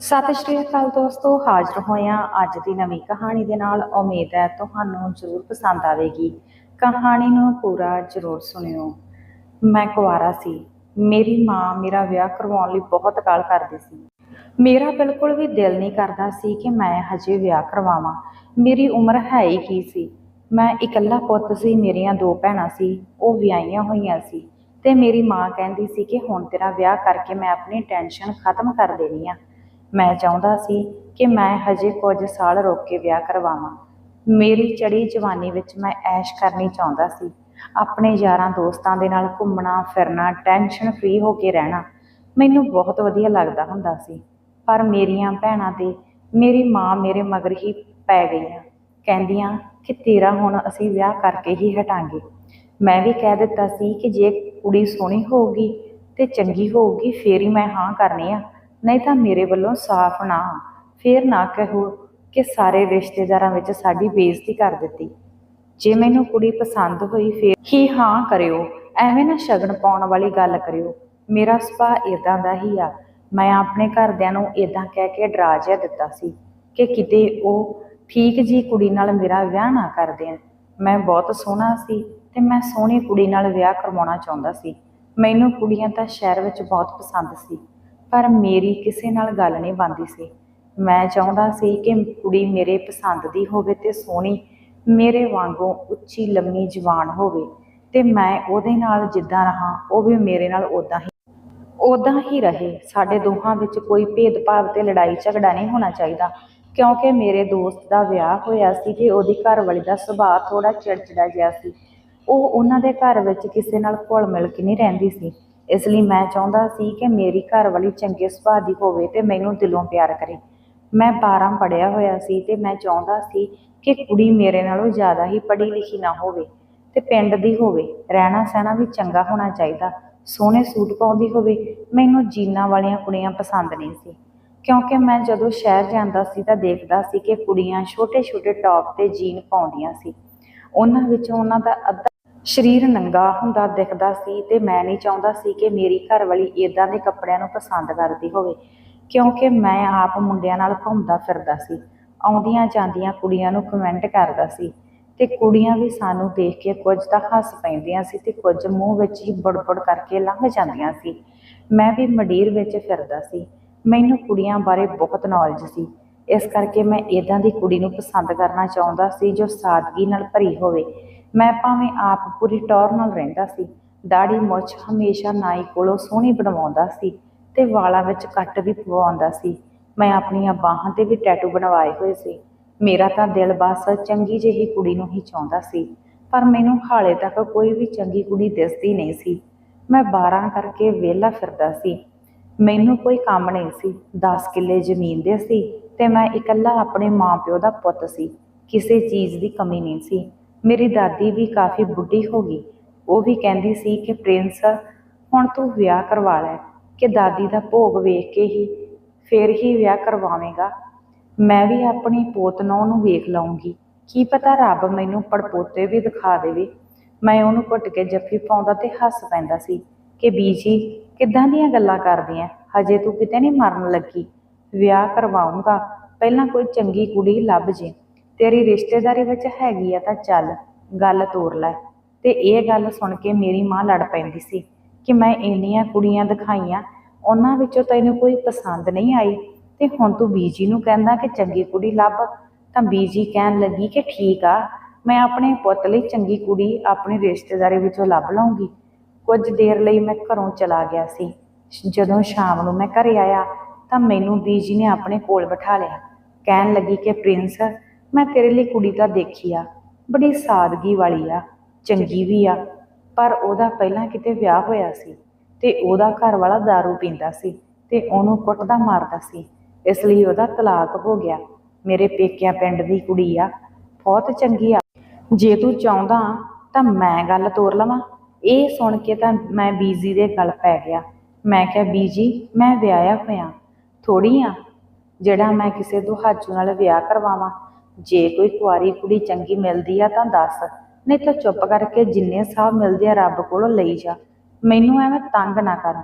ਸਤਿ ਸ਼੍ਰੀ ਅਕਾਲ ਦੋਸਤੋ, ਹਾਜ਼ਰ ਹੋਇਆ ਅੱਜ ਦੀ ਨਵੀਂ ਕਹਾਣੀ ਦੇ ਨਾਲ ਉਮੀਦ ਹੈ ਤੁਹਾਨੂੰ ਜ਼ਰੂਰ ਪਸੰਦ ਆਵੇਗੀ। ਕਹਾਣੀ ਨੂੰ ਪੂਰਾ ਜ਼ਰੂਰ ਸੁਣਿਓ। ਮੈਂ ਕੁਆਰਾ ਸੀ। ਮੇਰੀ ਮਾਂ ਮੇਰਾ ਵਿਆਹ ਕਰਵਾਉਣ ਲਈ ਬਹੁਤ ਕਾਲ ਕਰਦੀ ਸੀ। ਮੇਰਾ ਬਿਲਕੁਲ ਵੀ ਦਿਲ ਨਹੀਂ ਕਰਦਾ ਸੀ ਕਿ ਮੈਂ ਹਜੇ ਵਿਆਹ ਕਰਵਾਵਾਂ। ਮੇਰੀ ਉਮਰ ਹੈ ਹੀ ਕੀ ਸੀ? ਮੈਂ ਇਕੱਲਾ ਪੁੱਤ ਸੀ, ਮੇਰੀਆਂ ਦੋ ਭੈਣਾਂ ਸੀ, ਉਹ ਵਿਆਹੀਆਂ ਹੋਈਆਂ ਸੀ। ਤੇ ਮੇਰੀ ਮਾਂ ਕਹਿੰਦੀ ਸੀ ਕਿ ਹੁਣ ਤੇਰਾ ਵਿਆਹ ਕਰਕੇ ਮੈਂ ਆਪਣੀ ਟੈਨਸ਼ਨ ਖਤਮ ਕਰ ਦੇਣੀ ਆ। ਮੈਂ ਚਾਹੁੰਦਾ ਸੀ ਕਿ ਮੈਂ ਹਜੇ ਕੁਝ ਸਾਲ ਰੁਕ ਕੇ ਵਿਆਹ ਕਰਵਾਵਾਂ। ਮੇਰੀ ਚੜੀ ਜਵਾਨੀ ਵਿੱਚ ਮੈਂ ਐਸ਼ ਕਰਨੀ ਚਾਹੁੰਦਾ ਸੀ। ਆਪਣੇ ਯਾਰਾਂ ਦੋਸਤਾਂ ਦੇ ਨਾਲ ਘੁੰਮਣਾ, ਫਿਰਨਾ, ਟੈਨਸ਼ਨ ਫ੍ਰੀ ਹੋ ਕੇ ਰਹਿਣਾ ਮੈਨੂੰ ਬਹੁਤ ਵਧੀਆ ਲੱਗਦਾ ਹੁੰਦਾ ਸੀ। ਪਰ ਮੇਰੀਆਂ ਭੈਣਾਂ ਤੇ ਮੇਰੀ ਮਾਂ ਮੇਰੇ ਮਗਰ ਹੀ ਪੈ ਗਈਆਂ। ਕਹਿੰਦੀਆਂ ਕਿ ਤੇਰਾ ਹੁਣ ਅਸੀਂ ਵਿਆਹ ਕਰਕੇ ਹੀ ਹਟਾਂਗੇ। ਮੈਂ ਵੀ ਕਹਿ ਦਿੱਤਾ ਸੀ ਕਿ ਜੇ ਕੁੜੀ ਸੋਹਣੀ ਹੋਊਗੀ ਤੇ ਚੰਗੀ ਹੋਊਗੀ, ਫੇਰ ਹੀ ਮੈਂ ਹਾਂ ਕਰਨੀ ਆ। ਨਹੀਂ ਤਾਂ ਮੇਰੇ ਵੱਲੋਂ ਸਾਫ਼ ਨਾ, ਫੇਰ ਨਾ ਕਹੋ ਕਿ ਸਾਰੇ ਰਿਸ਼ਤੇਦਾਰਾਂ ਵਿੱਚ ਸਾਡੀ ਬੇਇੱਜ਼ਤੀ ਕਰ ਦਿੱਤੀ। ਜੇ ਮੈਨੂੰ ਕੁੜੀ ਪਸੰਦ ਹੋਈ ਫੇਰ ਹੀ ਹਾਂ ਕਰਿਓ, ਐਵੇਂ ਨਾ ਸ਼ਗਨ ਪਾਉਣ ਵਾਲੀ ਗੱਲ ਕਰਿਓ। ਮੇਰਾ ਸੁਭਾਅ ਇਦਾਂ ਦਾ ਹੀ ਆ। ਮੈਂ ਆਪਣੇ ਘਰਦਿਆਂ ਨੂੰ ਇਦਾਂ ਕਹਿ ਕੇ ਡਰਾ ਜਿਹਾ ਦਿੱਤਾ ਸੀ ਕਿ ਕਿਤੇ ਉਹ ਠੀਕ ਜੀ ਕੁੜੀ ਨਾਲ ਮੇਰਾ ਵਿਆਹ ਨਾ ਕਰ ਦੇਣ। ਮੈਂ ਬਹੁਤ ਸੋਹਣਾ ਸੀ ਤੇ ਮੈਂ ਸੋਹਣੀ ਕੁੜੀ ਨਾਲ ਵਿਆਹ ਕਰਵਾਉਣਾ ਚਾਹੁੰਦਾ ਸੀ। ਮੈਨੂੰ ਕੁੜੀਆਂ ਤਾਂ ਸ਼ਹਿਰ ਵਿੱਚ ਬਹੁਤ ਪਸੰਦ ਸੀ। ਪਰ ਮੇਰੀ ਕਿਸੇ ਨਾਲ ਗੱਲ ਨਹੀਂ ਬਣਦੀ ਸੀ। ਮੈਂ ਚਾਹੁੰਦਾ ਸੀ ਕਿ ਕੁੜੀ ਮੇਰੇ ਪਸੰਦ ਦੀ ਹੋਵੇ ਤੇ ਸੋਹਣੀ, ਮੇਰੇ ਵਾਂਗੂ ਉੱਚੀ ਲੰਮੀ ਜਵਾਨ ਹੋਵੇ ਤੇ ਮੈਂ ਉਹਦੇ ਨਾਲ ਜਿੱਦਾਂ ਰਹਾ, ਉਹ ਵੀ ਮੇਰੇ ਨਾਲ ਉਦਾਂ ਹੀ। ਉਦਾਂ ਹੀ ਰਹੇ। ਸਾਡੇ ਦੋਹਾਂ ਵਿੱਚ ਕੋਈ ਭੇਦਭਾਵ ਤੇ ਲੜਾਈ ਝਗੜਾ ਨਹੀਂ ਹੋਣਾ ਚਾਹੀਦਾ, ਕਿਉਂਕਿ ਮੇਰੇ ਦੋਸਤ ਦਾ ਵਿਆਹ ਹੋਇਆ ਸੀ ਤੇ ਉਹਦੀ ਘਰਵਾਲੀ ਦਾ ਸੁਭਾਅ ਥੋੜਾ ਚਿੜਚਿੜਾ ਜਿਹਾ ਸੀ। ਉਹ ਉਹਨਾਂ ਦੇ ਘਰ ਵਿੱਚ ਕਿਸੇ ਨਾਲ ਘੁਲ ਮਿਲ ਕੇ ਨਹੀਂ ਰਹਿੰਦੀ ਸੀ। ਇਸ ਲਈ ਮੈਂ ਚਾਹੁੰਦਾ ਸੀ ਕਿ ਮੇਰੀ ਘਰ ਵਾਲੀ ਚੰਗੇ ਸੁਭਾਅ ਦੀ ਹੋਵੇ ਤੇ ਮੈਨੂੰ ਦਿਲੋਂ ਪਿਆਰ ਕਰੇ। ਮੈਂ 12 ਪੜਿਆ ਹੋਇਆ ਸੀ ਤੇ ਮੈਂ ਚਾਹੁੰਦਾ ਸੀ ਕਿ ਕੁੜੀ ਮੇਰੇ ਨਾਲੋਂ ਜ਼ਿਆਦਾ ਹੀ ਪੜ੍ਹੀ ਲਿਖੀ ਨਾ ਹੋਵੇ ਤੇ ਪਿੰਡ ਦੀ ਹੋਵੇ। ਰਹਿਣਾ ਸਹਿਣਾ ਵੀ ਚੰਗਾ ਹੋਣਾ ਚਾਹੀਦਾ। ਸੋਹਣੇ ਸੂਟ ਪਾਉਂਦੀ ਹੋਵੇ, ਮੈਨੂੰ ਜੀਨਾਂ ਵਾਲੀਆਂ ਕੁੜੀਆਂ ਪਸੰਦ ਨਹੀਂ ਸੀ। ਕਿਉਂਕਿ ਮੈਂ ਜਦੋਂ ਸ਼ਹਿਰ ਜਾਂਦਾ ਸੀ ਤਾਂ ਦੇਖਦਾ ਸੀ ਕਿ ਕੁੜੀਆਂ ਛੋਟੇ-ਛੋਟੇ ਟੌਪ ਤੇ ਜੀਨ ਪਾਉਂਦੀਆਂ ਸੀ। ਉਹਨਾਂ ਵਿੱਚੋਂ ਉਹਨਾਂ ਦਾ ਅੱਧਾ ਸਰੀਰ ਨੰਗਾ ਹੁੰਦਾ, ਦਿਖਦਾ ਸੀ ਤੇ ਮੈਂ ਨਹੀਂ ਚਾਹੁੰਦਾ ਸੀ ਕਿ ਮੇਰੀ ਘਰਵਾਲੀ ਇਦਾਂ ਦੇ ਕੱਪੜਿਆਂ ਨੂੰ ਪਸੰਦ ਕਰਦੀ ਹੋਵੇ, ਕਿਉਂਕਿ ਮੈਂ ਆਪ ਮੁੰਡਿਆਂ ਨਾਲ ਘੁੰਮਦਾ ਫਿਰਦਾ ਸੀ, ਆਉਂਦੀਆਂ ਜਾਂਦੀਆਂ ਕੁੜੀਆਂ ਨੂੰ ਕਮੈਂਟ ਕਰਦਾ ਸੀ ਤੇ ਕੁੜੀਆਂ ਵੀ ਸਾਨੂੰ ਦੇਖ ਕੇ ਕੁਝ ਤਾਂ ਹੱਸ ਪੈਂਦੀਆਂ ਸੀ ਤੇ ਕੁਝ ਮੂੰਹ ਵਿੱਚ ਹੀ ਬੜਬੜ ਕਰਕੇ ਲੰਘ ਜਾਂਦੀਆਂ ਸੀ। ਮੈਂ ਵੀ ਮਡੀਰ ਵਿੱਚ ਫਿਰਦਾ ਸੀ। ਮੈਨੂੰ ਕੁੜੀਆਂ ਬਾਰੇ ਬਹੁਤ ਨੌਲੇਜ ਸੀ। ਇਸ ਕਰਕੇ ਮੈਂ ਇਦਾਂ ਦੀ ਕੁੜੀ ਨੂੰ ਪਸੰਦ ਕਰਨਾ ਚਾਹੁੰਦਾ ਸੀ ਜੋ ਸਾਦਗੀ ਨਾਲ ਭਰੀ ਹੋਵੇ। ਮੈਂ ਭਾਵੇਂ ਆਪ ਪੂਰੀ ਟੌਰ ਨਾਲ ਰਹਿੰਦਾ ਸੀ ਦਾੜੀ ਮੁੱਛ ਹਮੇਸ਼ਾ ਨਾਈ ਕੋਲੋਂ ਸੋਹਣੀ ਬਣਵਾਉਂਦਾ ਸੀ ਤੇ ਵਾਲਾਂ ਵਿੱਚ ਕੱਟ ਵੀ ਪਵਾਉਂਦਾ ਸੀ। ਮੈਂ ਆਪਣੀਆਂ ਬਾਹਾਂ ਤੇ ਵੀ ਟੈਟੂ ਬਣਵਾਏ ਹੋਏ ਸੀ। ਮੇਰਾ ਤਾਂ ਦਿਲ ਬਸ ਚੰਗੀ ਜਿਹੀ ਕੁੜੀ ਨੂੰ ਹੀ ਚਾਹੁੰਦਾ ਸੀ, ਪਰ ਮੈਨੂੰ ਹਾਲੇ ਤੱਕ ਕੋਈ ਵੀ ਚੰਗੀ ਕੁੜੀ ਦਿਸਦੀ ਨਹੀਂ ਸੀ। ਮੈਂ 12 ਕਰਕੇ ਵਿਹਲਾ ਫਿਰਦਾ ਸੀ। ਮੈਨੂੰ ਕੋਈ ਕੰਮ ਨਹੀਂ ਸੀ 10 ਕਿੱਲੇ ਜ਼ਮੀਨ ਦੇ ਸੀ ਤੇ ਮੈਂ ਇਕੱਲਾ ਆਪਣੇ ਮਾਪਿਓ ਦਾ ਪੁੱਤ ਸੀ, ਕਿਸੇ ਚੀਜ਼ ਦੀ ਕਮੀ ਨਹੀਂ ਸੀ। ਮੇਰੀ ਦਾਦੀ ਵੀ ਕਾਫੀ ਬੁੱਢੀ ਹੋ ਗਈ। ਉਹ ਵੀ ਕਹਿੰਦੀ ਸੀ ਕਿ ਪ੍ਰਿੰਸ, ਹੁਣ ਤੂੰ ਵਿਆਹ ਕਰਵਾ ਲੈ, ਕਿ ਦਾਦੀ ਦਾ ਭੋਗ ਵੇਖ ਕੇ ਹੀ ਫੇਰ ਹੀ ਵਿਆਹ ਕਰਵਾਵੇਂਗਾ। ਮੈਂ ਵੀ ਆਪਣੀ ਪੋਤ ਨੂੰਹ ਨੂੰ ਵੇਖ ਲਵਾਂਗੀ ਕੀ ਪਤਾ ਰੱਬ ਮੈਨੂੰ ਪੜਪੋਤੇ ਵੀ ਦਿਖਾ ਦੇਵੇ। ਮੈਂ ਉਹਨੂੰ ਘੁੱਟ ਕੇ ਜੱਫੀ ਪਾਉਂਦਾ ਤੇ ਹੱਸ ਪੈਂਦਾ ਸੀ ਕਿ ਬੀਜੀ, ਕਿੱਦਾਂ ਦੀਆਂ ਗੱਲਾਂ ਕਰਦੀਆਂ? ਹਜੇ ਤੂੰ ਕਿਤੇ ਨਹੀਂ ਮਰਨ ਲੱਗੀ। ਵਿਆਹ ਕਰਵਾਉਂਗਾ ਪਹਿਲਾਂ ਕੋਈ ਚੰਗੀ ਕੁੜੀ ਲੱਭ ਜੇ। ਤੇਰੀ ਰਿਸ਼ਤੇਦਾਰੀ ਵਿੱਚ ਹੈਗੀ ਆ ਤਾਂ ਚੱਲ, ਗੱਲ ਤੋਰ ਲੈ। ਤੇ ਇਹ ਗੱਲ ਸੁਣ ਕੇ ਮੇਰੀ ਮਾਂ ਲੜ ਪੈਂਦੀ ਸੀ ਕਿ ਮੈਂ ਇੰਨੀਆਂ ਕੁੜੀਆਂ ਦਿਖਾਈਆਂ, ਉਹਨਾਂ ਵਿੱਚੋਂ ਤੈਨੂੰ ਕੋਈ ਪਸੰਦ ਨਹੀਂ ਆਈ। ਤੇ ਹੁਣ ਤੂੰ ਬੀਜੀ ਨੂੰ ਕਹਿੰਦਾ ਕਿ ਚੰਗੀ ਕੁੜੀ ਲੱਭ, ਤਾਂ ਬੀਜੀ ਕਹਿਣ ਲੱਗੀ ਕਿ ਠੀਕ ਆ, ਮੈਂ ਆਪਣੇ ਪੁੱਤ ਲਈ ਚੰਗੀ ਕੁੜੀ ਆਪਣੀ ਰਿਸ਼ਤੇਦਾਰੀ ਵਿੱਚੋਂ ਲੱਭ ਲਵਾਂਗੀ ਕੁਝ ਦੇਰ ਲਈ ਮੈਂ ਘਰੋਂ ਚਲਾ ਗਿਆ ਸੀ। ਜਦੋਂ ਸ਼ਾਮ ਨੂੰ ਮੈਂ ਘਰੇ ਆਇਆ, ਤਾਂ ਮੈਨੂੰ ਬੀਜੀ ਨੇ ਆਪਣੇ ਕੋਲ ਬਿਠਾ ਲਿਆ। ਕਹਿਣ ਲੱਗੀ ਕਿ ਪ੍ਰਿੰਸ ਮੈਂ ਤੇਰੇ ਲਈ ਕੁੜੀ ਤਾਂ ਦੇਖੀ ਆ, ਬੜੀ ਸਾਦਗੀ ਵਾਲੀ ਆ, ਚੰਗੀ ਵੀ ਆ, ਪਰ ਉਹਦਾ ਪਹਿਲਾਂ ਕਿਤੇ ਵਿਆਹ ਹੋਇਆ ਸੀ ਤੇ ਉਹਦਾ ਘਰ ਵਾਲਾ दारू ਪੀਂਦਾ ਸੀ ਤੇ ਉਹਨੂੰ ਕੁੱਟਦਾ ਮਾਰਦਾ ਸੀ, ਇਸ ਲਈ ਉਹਦਾ ਤਲਾਕ ਹੋ ਗਿਆ। ਮੇਰੇ ਪੇਕਿਆਂ ਪਿੰਡ ਦੀ ਕੁੜੀ ਆ, ਬਹੁਤ ਚੰਗੀ ਆ। ਜੇ ਤੂੰ ਚਾਹੁੰਦਾ ਤਾਂ ਮੈਂ ਗੱਲ ਤੋਰ ਲਵਾਂ। ਇਹ ਸੁਣ ਕੇ ਤਾਂ ਮੈਂ ਬੀਜੀ ਦੇ ਗਲ ਪੈ ਗਿਆ। ਮੈਂ ਕਿਹਾ, ਬੀਜੀ, ਮੈਂ ਵਿਆਹਿਆ ਹੋਇਆ। ਥੋੜੀ ਆ, ਜਿਹੜਾ ਮੈਂ ਕਿਸੇ ਦੁਹਾਜੂ ਨਾਲ ਵਿਆਹ ਕਰਵਾਵਾਂ ਜੇ ਕੋਈ ਕੁਆਰੀ ਕੁੜੀ ਚੰਗੀ ਮਿਲਦੀ ਆ ਤਾਂ ਦੱਸ, ਨਹੀਂ ਤਾਂ ਚੁੱਪ ਕਰਕੇ ਜਿੰਨੇ ਸਾਹ ਮਿਲਦੇ ਆ ਰੱਬ ਕੋਲੋਂ ਲਈ ਜਾ। ਮੈਨੂੰ ਐਵੇਂ ਤੰਗ ਨਾ ਕਰ।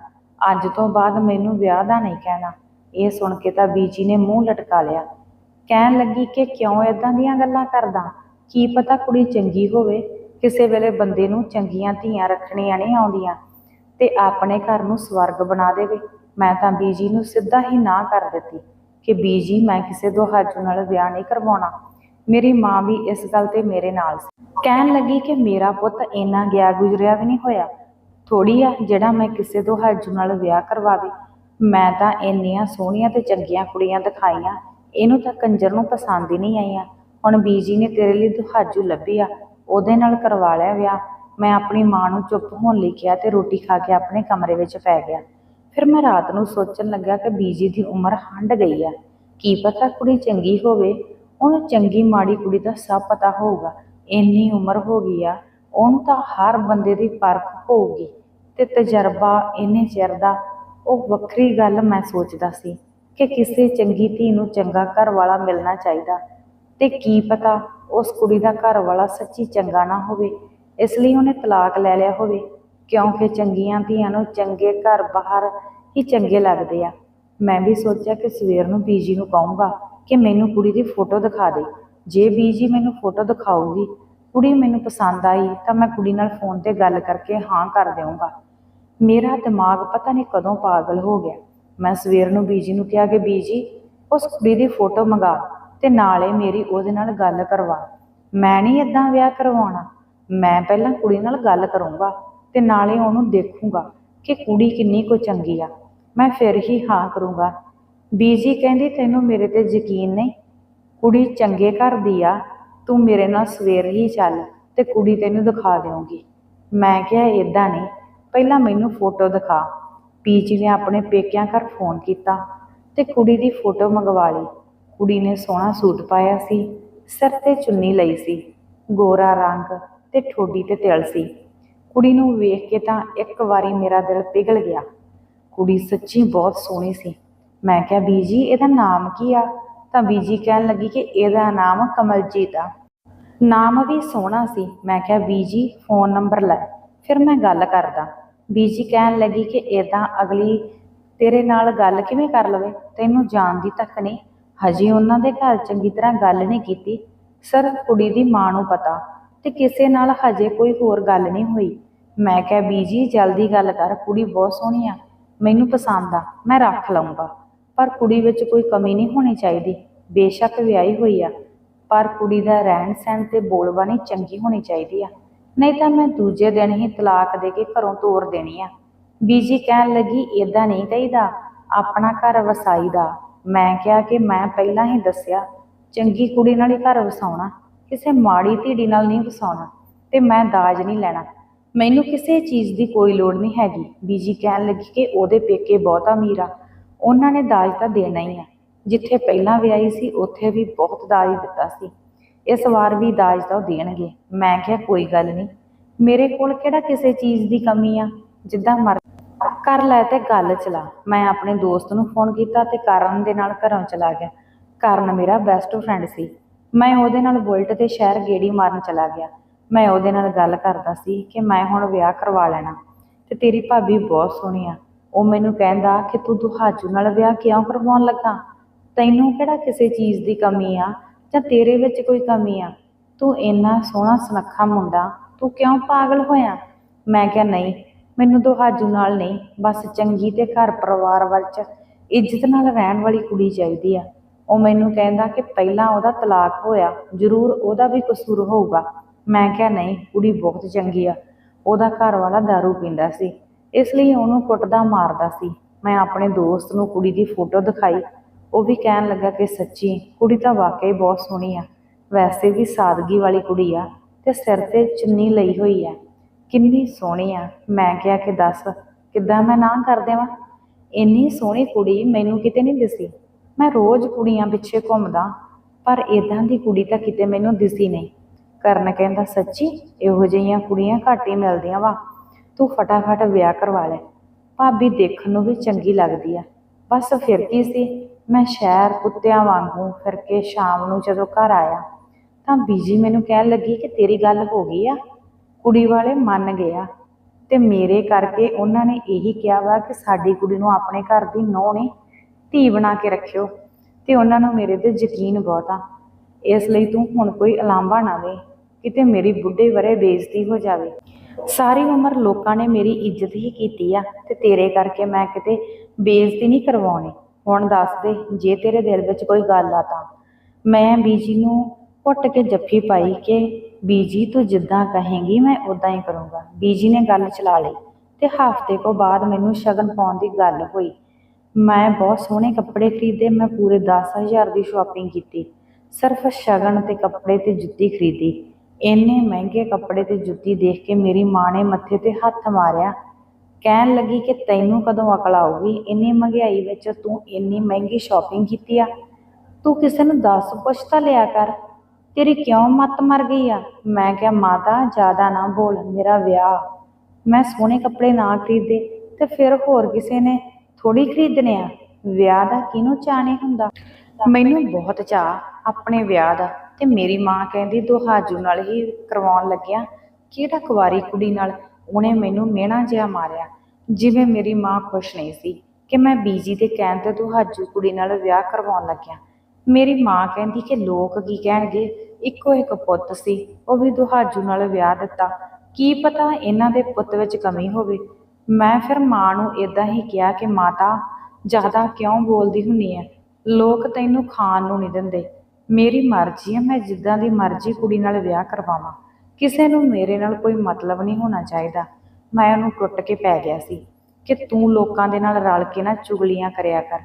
ਅੱਜ ਤੋਂ ਬਾਅਦ ਮੈਨੂੰ ਵਿਆਹ ਦਾ ਨਹੀਂ ਕਹਿਣਾ। ਇਹ ਸੁਣ ਕੇ ਤਾਂ ਬੀਜੀ ਨੇ ਮੂੰਹ ਲਟਕਾ ਲਿਆ। ਕਹਿਣ ਲੱਗੀ ਕਿ ਕਿਉਂ ਇਦਾਂ ਦੀਆਂ ਗੱਲਾਂ ਕਰਦਾ? ਕੀ ਪਤਾ ਕੁੜੀ ਚੰਗੀ ਹੋਵੇ? ਕਿਸੇ ਵੇਲੇ ਬੰਦੇ ਨੂੰ ਚੰਗੀਆਂ ਧੀਆਂ ਰੱਖਣੀਆਂ ਨਹੀਂ ਆਉਂਦੀਆਂ। ਤੇ ਆਪਣੇ ਘਰ ਨੂੰ ਸਵਰਗ ਬਣਾ ਦੇਵੇ। ਮੈਂ ਤਾਂ ਬੀਜੀ ਨੂੰ ਸਿੱਧਾ ਹੀ ਨਾ ਕਰ ਦਿੱਤੀ। ਕਿ ਬੀਜੀ, ਮੈਂ ਕਿਸੇ ਦੁਹਾਜੂ ਨਾਲ ਵਿਆਹ ਨਹੀਂ ਕਰਵਾਉਣਾ। ਮੇਰੀ ਮਾਂ ਵੀ ਇਸ ਗੱਲ ਤੇ ਮੇਰੇ ਨਾਲ ਸੀ। ਕਹਿਣ ਲੱਗੀ ਕਿ ਮੇਰਾ ਪੁੱਤ ਇੰਨਾ ਗਿਆ ਗੁਜ਼ਰਿਆ ਵੀ ਨਹੀਂ ਹੋਇਆ। ਥੋੜੀ ਆ, ਜਿਹੜਾ ਮੈਂ ਕਿਸੇ ਦੁਹਾਜੂ ਨਾਲ ਵਿਆਹ ਕਰਵਾਵੇ। ਮੈਂ ਤਾਂ ਇੰਨੀਆਂ ਸੋਹਣੀਆਂ ਤੇ ਚੰਗੀਆਂ ਕੁੜੀਆਂ ਦਿਖਾਈਆਂ, ਇਹਨੂੰ ਤਾਂ ਕੰਜਰ ਨੂੰ ਪਸੰਦ ਹੀ ਨਹੀਂ ਆਈਆਂ। ਹੁਣ ਬੀਜੀ ਨੇ ਤੇਰੇ ਲਈ ਦੁਹਾਜੂ ਲੱਭੀ ਆ, ਉਹਦੇ ਨਾਲ ਕਰਵਾ ਲਿਆ ਵਿਆਹ। ਮੈਂ ਆਪਣੀ ਮਾਂ ਨੂੰ ਚੁੱਪ ਹੋਣ ਲਈ ਕਿਹਾ ਤੇ ਰੋਟੀ ਖਾ ਕੇ ਆਪਣੇ ਕਮਰੇ ਵਿੱਚ ਪੈ ਗਿਆ। ਫਿਰ ਮੈਂ ਰਾਤ ਨੂੰ ਸੋਚਣ ਲੱਗਾ ਕਿ ਬੀਜੀ ਦੀ ਉਮਰ ਹੰਡ ਗਈ ਆ। ਕੀ ਪਤਾ ਕੁੜੀ ਚੰਗੀ ਹੋਵੇ? ਉਹਨੂੰ ਚੰਗੀ ਮਾੜੀ ਕੁੜੀ ਦਾ ਸਭ ਪਤਾ ਹੋਊਗਾ। ਇੰਨੀ ਉਮਰ ਹੋ ਗਈ ਆ, ਉਹਨੂੰ ਤਾਂ ਹਰ ਬੰਦੇ ਦੀ ਪਰਖ ਹੋਊਗੀ ਤੇ ਤਜਰਬਾ ਇੰਨੇ ਚਿਰ ਦਾ। ਉਹ ਵੱਖਰੀ ਗੱਲ ਮੈਂ ਸੋਚਦਾ ਸੀ ਕਿ ਕਿਸੇ ਚੰਗੀ ਧੀ ਨੂੰ ਚੰਗਾ ਘਰ ਵਾਲਾ ਮਿਲਣਾ ਚਾਹੀਦਾ ਤੇ ਕੀ ਪਤਾ ਉਸ ਕੁੜੀ ਦਾ ਘਰ ਵਾਲਾ ਸੱਚੀ ਚੰਗਾ ਨਾ ਹੋਵੇ, ਇਸ ਲਈ ਉਹਨੇ ਤਲਾਕ ਲੈ ਲਿਆ ਹੋਵੇ। ਕਿਉਂਕਿ ਚੰਗੀਆਂ ਧੀਆਂ ਨੂੰ ਚੰਗੇ ਘਰ ਬਾਹਰ ਹੀ ਚੰਗੇ ਲੱਗਦੇ ਆ। ਮੈਂ ਵੀ ਸੋਚਿਆ ਕਿ ਸਵੇਰ ਨੂੰ ਬੀਜੀ ਨੂੰ ਕਹੂੰਗਾ ਕਿ ਮੈਨੂੰ ਕੁੜੀ ਦੀ ਫੋਟੋ ਦਿਖਾ ਦੇ। ਜੇ ਬੀਜੀ ਮੈਨੂੰ ਫੋਟੋ ਦਿਖਾਊਗੀ, ਕੁੜੀ ਮੈਨੂੰ ਪਸੰਦ ਆਈ ਤਾਂ ਮੈਂ ਕੁੜੀ ਨਾਲ ਫੋਨ ਤੇ ਗੱਲ ਕਰਕੇ ਹਾਂ ਕਰ ਦੇਵਾਂਗਾ ਮੇਰਾ ਦਿਮਾਗ ਪਤਾ ਨਹੀਂ ਕਦੋਂ ਪਾਗਲ ਹੋ ਗਿਆ। ਮੈਂ ਸਵੇਰ ਨੂੰ ਬੀਜੀ ਨੂੰ ਕਿਹਾ ਕਿ ਬੀਜੀ, ਉਸ ਕੁੜੀ ਦੀ ਫੋਟੋ ਮੰਗਾ ਤੇ ਨਾਲੇ ਮੇਰੀ ਉਹਦੇ ਨਾਲ ਗੱਲ ਕਰਵਾ। ਮੈਂ ਨਹੀਂ ਇਦਾਂ ਵਿਆਹ ਕਰਵਾਉਣਾ। ਮੈਂ ਪਹਿਲਾਂ ਕੁੜੀ ਨਾਲ ਗੱਲ ਕਰੂੰਗਾ। ਤੇ ਨਾਲੇ ਉਹਨੂੰ ਦੇਖੂੰਗਾ ਕਿ ਕੁੜੀ ਕਿੰਨੀ ਕੁ ਚੰਗੀ ਆ। ਮੈਂ ਫਿਰ ਹੀ ਹਾਂ ਕਰੂੰਗਾ। ਬੀਜੀ ਕਹਿੰਦੀ, ਤੈਨੂੰ ਮੇਰੇ ਤੇ ਯਕੀਨ ਨਹੀਂ। ਕੁੜੀ ਚੰਗੇ ਘਰ ਦੀ ਆ। ਤੂੰ ਮੇਰੇ ਨਾਲ ਸਵੇਰ ਹੀ ਚੱਲ ਤੇ ਕੁੜੀ ਤੈਨੂੰ ਦਿਖਾ ਦੇਵਾਂਗੀ ਮੈਂ ਕਿਹਾ ਇਦਾਂ ਨਹੀਂ। ਪਹਿਲਾਂ ਮੈਨੂੰ ਫੋਟੋ ਦਿਖਾ। ਪੀਜੀ ਨੇ ਆਪਣੇ ਪੇਕਿਆਂ ਘਰ ਫੋਨ ਕੀਤਾ ਤੇ ਕੁੜੀ ਦੀ ਫੋਟੋ ਮੰਗਵਾ ਲਈ। ਕੁੜੀ ਨੇ ਸੋਹਣਾ ਸੂਟ ਪਾਇਆ ਸੀ, ਸਿਰ ਤੇ ਚੁੰਨੀ ਲਈ ਸੀ, ਗੋਰਾ ਰੰਗ ਤੇ ਠੋਡੀ ਤੇ ਤਿਲ ਸੀ। ਕੁੜੀ ਨੂੰ ਵੇਖ ਕੇ ਤਾਂ ਇੱਕ ਵਾਰੀ ਮੇਰਾ ਦਿਲ ਪਿਘਲ ਗਿਆ। ਕੁੜੀ ਸੱਚੀ ਬਹੁਤ ਸੋਹਣੀ ਸੀ। ਮੈਂ ਕਿਹਾ, ਬੀਜੀ, ਇਹਦਾ ਨਾਮ ਕੀ ਆ? ਤਾਂ ਬੀਜੀ ਕਹਿਣ ਲੱਗੀ ਕਿ ਇਹਦਾ ਨਾਮ ਕਮਲਜੀਤ ਆ। ਨਾਮ ਵੀ ਸੋਹਣਾ ਸੀ। ਮੈਂ ਕਿਹਾ, ਬੀਜੀ, ਫੋਨ ਨੰਬਰ ਲੈ। ਫਿਰ ਮੈਂ ਗੱਲ ਕਰਦਾ। ਬੀਜੀ ਕਹਿਣ ਲੱਗੀ ਕਿ ਇਦਾਂ ਅਗਲੀ ਤੇਰੇ ਨਾਲ ਗੱਲ ਕਿਵੇਂ ਕਰ ਲਵੇ? ਤੈਨੂੰ ਜਾਣ ਦੀ ਤੱਕ ਨਹੀਂ। ਹਜੇ ਉਹਨਾਂ ਦੇ ਘਰ ਚੰਗੀ ਤਰ੍ਹਾਂ ਗੱਲ ਨਹੀਂ ਕੀਤੀ। ਸਰ, ਕੁੜੀ ਦੀ ਮਾਂ ਨੂੰ ਪਤਾ। ਤੇ ਕਿਸੇ ਨਾਲ ਹਜੇ ਕੋਈ ਹੋਰ ਗੱਲ ਨਹੀਂ ਹੋਈ। ਮੈਂ ਕਿਹਾ, ਬੀਜੀ, ਜਲਦੀ ਗੱਲ ਕਰ, ਕੁੜੀ ਬਹੁਤ ਸੋਹਣੀ ਆ। ਮੈਨੂੰ ਪਸੰਦ ਆ, ਮੈਂ ਰੱਖ ਲਵਾਂਗਾ ਪਰ ਕੁੜੀ ਵਿੱਚ ਕੋਈ ਕਮੀ ਨਹੀਂ ਹੋਣੀ ਚਾਹੀਦੀ। ਬੇਸ਼ੱਕ ਵਿਆਹੀ ਹੋਈ ਆ। ਪਰ ਕੁੜੀ ਦਾ ਰਹਿਣ ਸਹਿਣ ਤੇ ਬੋਲਬਾਣੀ ਚੰਗੀ ਹੋਣੀ ਚਾਹੀਦੀ ਆ। ਨਹੀਂ ਤਾਂ ਮੈਂ ਦੂਜੇ ਦਿਨ ਹੀ ਤਲਾਕ ਦੇ ਕੇ ਘਰੋਂ ਤੋਰ ਦੇਣੀ ਆ। ਬੀਜੀ ਕਹਿਣ ਲੱਗੀ ਇਦਾਂ ਨਹੀਂ ਕਹੀਦਾ। ਆਪਣਾ ਘਰ ਵਸਾਈ ਦਾ। ਮੈਂ ਕਿਹਾ ਕਿ ਮੈਂ ਪਹਿਲਾਂ ਹੀ ਦੱਸਿਆ, ਚੰਗੀ ਕੁੜੀ ਨਾਲ ਹੀ ਘਰ ਵਸਾਉਣਾ। ਕਿਸੇ ਮਾੜੀ ਧੀੜੀ ਨਾਲ ਨਹੀਂ ਵਸਾਉਣਾ ਤੇ ਮੈਂ ਦਾਜ ਨਹੀਂ ਲੈਣਾ। ਮੈਨੂੰ ਕਿਸੇ ਚੀਜ਼ ਦੀ ਕੋਈ ਲੋੜ ਨਹੀਂ ਹੈਗੀ। ਬੀਜੀ ਕਹਿਣ ਲੱਗੀ ਕਿ ਉਹਦੇ ਪੇਕੇ ਬਹੁਤ ਅਮੀਰ ਆ। ਉਹਨਾਂ ਨੇ ਦਾਜ ਤਾਂ ਦੇਣਾ ਹੀ ਆ। ਜਿੱਥੇ ਪਹਿਲਾਂ ਵਿਆਹੀ ਸੀ, ਉੱਥੇ ਵੀ ਬਹੁਤ ਦਾਜ ਦਿੱਤਾ ਸੀ। ਇਸ ਵਾਰ ਵੀ ਦਾਜ ਤਾਂ ਉਹ ਦੇਣਗੇ। ਮੈਂ ਕਿਹਾ, ਕੋਈ ਗੱਲ ਨਹੀਂ। ਮੇਰੇ ਕੋਲ ਕਿਹੜਾ ਕਿਸੇ ਚੀਜ਼ ਦੀ ਕਮੀ ਆ? ਜਿੱਦਾਂ ਮਰ ਕਰ ਲੈ ਤੇ ਗੱਲ ਚਲਾ। ਮੈਂ ਆਪਣੇ ਦੋਸਤ ਨੂੰ ਫੋਨ ਕੀਤਾ ਤੇ ਕਰਨ ਦੇ ਨਾਲ ਘਰੋਂ ਚਲਾ ਗਿਆ। ਕਰਨ ਮੇਰਾ ਬੈਸਟ ਫਰੈਂਡ ਸੀ। ਮੈਂ ਉਹਦੇ ਨਾਲ ਬੁਲਟ ਤੇ ਸ਼ਹਿਰ ਗੇੜੀ ਮਾਰਨ ਚਲਾ ਗਿਆ। ਮੈਂ ਉਹਦੇ ਨਾਲ ਗੱਲ ਕਰਦਾ ਸੀ ਕਿ ਮੈਂ ਹੁਣ ਵਿਆਹ ਕਰਵਾ ਲੈਣਾ ਤੇ ਤੇਰੀ ਭਾਬੀ ਬਹੁਤ ਸੋਹਣੀ ਆ। ਉਹ ਮੈਨੂੰ ਕਹਿੰਦਾ ਕਿ ਤੂੰ ਦੁਹਾਜੂ ਨਾਲ ਵਿਆਹ ਕਿਉਂ ਕਰਵਾਉਣ ਲੱਗਾ? ਤੈਨੂੰ ਕਿਹੜਾ ਕਿਸੇ ਚੀਜ਼ ਦੀ ਕਮੀ ਆ ਜਾਂ ਤੇਰੇ ਵਿੱਚ ਕੋਈ ਕਮੀ ਆ? ਤੂੰ ਇੰਨਾ ਸੋਹਣਾ ਸੁਨੱਖਾ ਮੁੰਡਾ, ਤੂੰ ਕਿਉਂ ਪਾਗਲ ਹੋਇਆ? ਮੈਂ ਕਿਹਾ, ਨਹੀਂ, ਮੈਨੂੰ ਦੁਹਾਜੂ ਨਾਲ ਨਹੀਂ, ਬਸ ਚੰਗੀ ਤੇ ਘਰ ਪਰਿਵਾਰ ਵਿੱਚ ਇੱਜ਼ਤ ਨਾਲ ਰਹਿਣ ਵਾਲੀ ਕੁੜੀ ਚਾਹੀਦੀ ਆ। ਉਹ ਮੈਨੂੰ ਕਹਿੰਦਾ ਕਿ ਪਹਿਲਾਂ ਉਹਦਾ ਤਲਾਕ ਹੋਇਆ, ਜ਼ਰੂਰ ਉਹਦਾ ਵੀ ਕਸੂਰ ਹੋਊਗਾ। ਮੈਂ ਕਿਹਾ, ਨਹੀਂ, ਕੁੜੀ ਬਹੁਤ ਚੰਗੀ ਆ, ਉਹਦਾ ਘਰ ਵਾਲਾ दारू ਪੀਂਦਾ ਸੀ, ਇਸ ਲਈ ਉਹਨੂੰ ਕੁੱਟਦਾ ਮਾਰਦਾ ਸੀ। ਮੈਂ ਆਪਣੇ ਦੋਸਤ ਨੂੰ ਕੁੜੀ ਦੀ ਫੋਟੋ ਦਿਖਾਈ, ਉਹ ਵੀ ਕਹਿਣ ਲੱਗਾ ਕਿ ਸੱਚੀ, ਕੁੜੀ ਤਾਂ ਵਾਕਈ ਬਹੁਤ ਸੋਹਣੀ ਆ, ਵੈਸੇ ਵੀ ਸਾਦਗੀ ਵਾਲੀ ਕੁੜੀ ਆ ਤੇ ਸਿਰ ਤੇ ਚੁੰਨੀ ਲਈ ਹੋਈ ਆ। ਕਿੰਨੀ ਸੋਹਣੀ ਆ, ਮੈਂ ਕਿਹਾ ਕਿ ਦੱਸ, ਕਿੱਦਾਂ ਮੈਂ ਨਾ ਕਰ ਦੇਵਾਂ? ਇੰਨੀ ਸੋਹਣੀ ਕੁੜੀ ਮੈਨੂੰ ਕਿਤੇ ਨਹੀਂ ਦਿਸੀ। ਮੈਂ ਰੋਜ਼ ਕੁੜੀਆਂ ਪਿੱਛੇ ਘੁੰਮਦਾ, ਪਰ ਇਦਾਂ ਦੀ ਕੁੜੀ ਤਾਂ ਕਿਤੇ ਮੈਨੂੰ ਦਿਸੀ ਨਹੀਂ। ਕਰਨ ਕਹਿੰਦਾ, ਸੱਚੀ, ਇਹੋ ਜਿਹੀਆਂ ਕੁੜੀਆਂ ਘੱਟ ਹੀ ਮਿਲਦੀਆਂ ਵਾ। ਤੂੰ ਫਟਾਫਟ ਵਿਆਹ ਕਰਵਾ ਲੈ। ਭਾਬੀ ਦੇਖਣ ਨੂੰ ਵੀ ਚੰਗੀ ਲੱਗਦੀ ਆ। ਬਸ ਫਿਰ ਕੀ ਸੀ? ਮੈਂ ਸ਼ਹਿਰ ਕੁੱਤਿਆਂ ਵਾਂਗੂ ਫਿਰ ਕੇ ਸ਼ਾਮ ਨੂੰ ਜਦੋਂ ਘਰ ਆਇਆ, ਤਾਂ ਬੀਜੀ ਮੈਨੂੰ ਕਹਿਣ ਲੱਗੀ ਕਿ ਤੇਰੀ ਗੱਲ ਹੋ ਗਈ ਆ। ਕੁੜੀ ਵਾਲੇ ਮੰਨ ਗਿਆ ਤੇ ਮੇਰੇ ਕਰਕੇ ਉਹਨਾਂ ਨੇ ਇਹੀ ਕਿਹਾ ਵਾ ਕਿ ਸਾਡੀ ਕੁੜੀ ਨੂੰ ਆਪਣੇ ਘਰ ਦੀ ਨੌ ਨਹੀਂ ਧੀ ਬਣਾ ਕੇ ਰੱਖਿਓ ਤੇ ਉਹਨਾਂ ਨੂੰ ਮੇਰੇ ਤੇ ਯਕੀਨ ਬਹੁਤ ਆ। ਇਸ ਲਈ ਤੂੰ ਹੁਣ ਕੋਈ ਅਲਾਂਭਾ ਨਾ ਦੇ, ਕਿਤੇ ਮੇਰੀ ਬੁੱਢੇ ਵਰੇ ਬੇਇੱਜ਼ਤੀ ਹੋ ਜਾਵੇ। ਸਾਰੀ ਉਮਰ ਲੋਕਾਂ ਨੇ ਮੇਰੀ ਇੱਜ਼ਤ ਹੀ ਕੀਤੀ ਆ ਤੇ ਤੇਰੇ ਕਰਕੇ ਮੈਂ ਕਿਤੇ ਬੇਇੱਜ਼ਤੀ ਨਹੀਂ ਕਰਵਾਉਣੀ। ਹੁਣ ਦੱਸ ਦੇ, ਜੇ ਤੇਰੇ ਦਿਲ ਵਿੱਚ ਕੋਈ ਗੱਲ ਆ ਤਾਂ। ਮੈਂ ਬੀਜੀ ਨੂੰ ਘੁੱਟ ਕੇ ਜੱਫੀ ਪਾਈ ਕਿ, ਬੀਜੀ ਤੂੰ ਜਿੱਦਾਂ ਕਹੇਂਗੀ ਮੈਂ ਉਦਾਂ ਹੀ ਕਰੂੰਗਾ। ਬੀਜੀ ਨੇ ਗੱਲ ਚਲਾ ਲਈ ਤੇ ਹਫ਼ਤੇ ਕੋ ਬਾਅਦ ਮੈਨੂੰ ਸ਼ਗਨ ਪਾਉਣ ਦੀ ਗੱਲ ਹੋਈ। ਮੈਂ ਬਹੁਤ ਸੋਹਣੇ ਕੱਪੜੇ ਖਰੀਦੇ, ਮੈਂ ਪੂਰੇ 10000 ਦੀ ਸ਼ਾਪਿੰਗ ਕੀਤੀ। ਸਿਰਫ ਸ਼ਗਨ ਤੇ ਕੱਪੜੇ ਤੇ ਜੁੱਤੀ ਖਰੀਦੀ। ਇੰਨੇ ਮਹਿੰਗੇ ਕੱਪੜੇ ਤੇ ਜੁੱਤੀ ਦੇਖ ਕੇ ਮੇਰੀ ਮਾਂ ਨੇ ਮੱਥੇ ਤੇ ਹੱਥ ਮਾਰਿਆ। ਕਹਿਣ ਲੱਗੀ ਕਿ ਤੈਨੂੰ ਕਦੋਂ ਅਕਲ ਆਊਗੀ? ਇੰਨੀ ਮਹਿੰਗਾਈ ਵਿੱਚ ਤੂੰ ਇੰਨੀ ਮਹਿੰਗੀ ਸ਼ਾਪਿੰਗ ਕੀਤੀ ਆ। ਤੂੰ ਕਿਸੇ ਨੂੰ ਦੱਸ ਪੁੱਛ ਤਾਂ ਲਿਆ ਕਰ। ਤੇਰੀ ਕਿਉਂ ਮੱਤ ਮਰ ਗਈ ਆ? ਮੈਂ ਕਿਹਾ, ਮਾਤਾ, ਜ਼ਿਆਦਾ ਨਾ ਬੋਲ, ਮੇਰਾ ਵਿਆਹ। ਮੈਂ ਸੋਹਣੇ ਕੱਪੜੇ ਨਾ ਖਰੀਦੇ ਤੇ ਫਿਰ ਹੋਰ ਕਿਸੇ ਨੇ ਥੋੜੀ ਖਰੀਦਣੇ ਆ। ਵਿਆਹ ਦਾ ਕਿਹਨੂੰ ਚਾਅ ਹੁੰਦਾ? ਮੈਨੂੰ ਬਹੁਤ ਚਾਅ ਆਪਣੇ ਵਿਆਹ ਦਾ ਤੇ ਮੇਰੀ ਮਾਂ ਕਹਿੰਦੀ ਦੁਹਾਜੂ ਨਾਲ ਹੀ ਕਰਵਾਉਣ ਲੱਗਿਆ। ਕਿਹੜਾ ਕੁਵਾਰੀ ਕੁੜੀ ਨਾਲ ਉਹਨੇ ਮੈਨੂੰ ਮਿਹਣਾ ਜਿਹਾ ਮਾਰਿਆ। ਜਿਵੇਂ ਮੇਰੀ ਮਾਂ ਖੁਸ਼ ਨਹੀਂ ਸੀ ਕਿ ਮੈਂ ਬੀਜੀ ਦੇ ਕਹਿਣ ਤੇ ਦੁਹਾਜੂ ਕੁੜੀ ਨਾਲ ਵਿਆਹ ਕਰਵਾਉਣ ਲੱਗਿਆ। ਮੇਰੀ ਮਾਂ ਕਹਿੰਦੀ ਕਿ ਲੋਕ ਕੀ ਕਹਿਣਗੇ? ਇੱਕੋ ਇੱਕ ਪੁੱਤ ਸੀ, ਉਹ ਵੀ ਦੁਹਾਜੂ ਨਾਲ ਵਿਆਹ ਦਿੱਤਾ। ਕੀ ਪਤਾ ਇਹਨਾਂ ਦੇ ਪੁੱਤ ਵਿੱਚ ਕਮੀ ਹੋਵੇ। ਮੈਂ ਫਿਰ ਮਾਂ ਨੂੰ ਇਦਾਂ ਹੀ ਕਿਹਾ ਕਿ, ਮਾਤਾ, ਜ਼ਿਆਦਾ ਕਿਉਂ ਬੋਲਦੀ ਹੁੰਨੀ ਐ? ਲੋਕ ਤੈਨੂੰ ਖਾਣ ਨੂੰ ਨਹੀਂ ਦਿੰਦੇ। ਮੇਰੀ ਮਰਜ਼ੀ ਐ, ਮੈਂ ਜਿੱਦਾਂ ਦੀ ਮਰਜ਼ੀ ਕੁੜੀ ਨਾਲ ਵਿਆਹ ਕਰਵਾਵਾਂ। ਕਿਸੇ ਨੂੰ ਮੇਰੇ ਨਾਲ ਕੋਈ ਮਤਲਬ ਨਹੀਂ ਹੋਣਾ ਚਾਹੀਦਾ। ਮੈਂ ਉਹਨੂੰ ਟੁੱਟ ਕੇ ਪੈ ਗਿਆ ਸੀ ਕਿ ਤੂੰ ਲੋਕਾਂ ਦੇ ਨਾਲ ਰਲ ਕੇ ਨਾ ਚੁਗਲੀਆਂ ਕਰਿਆ ਕਰ।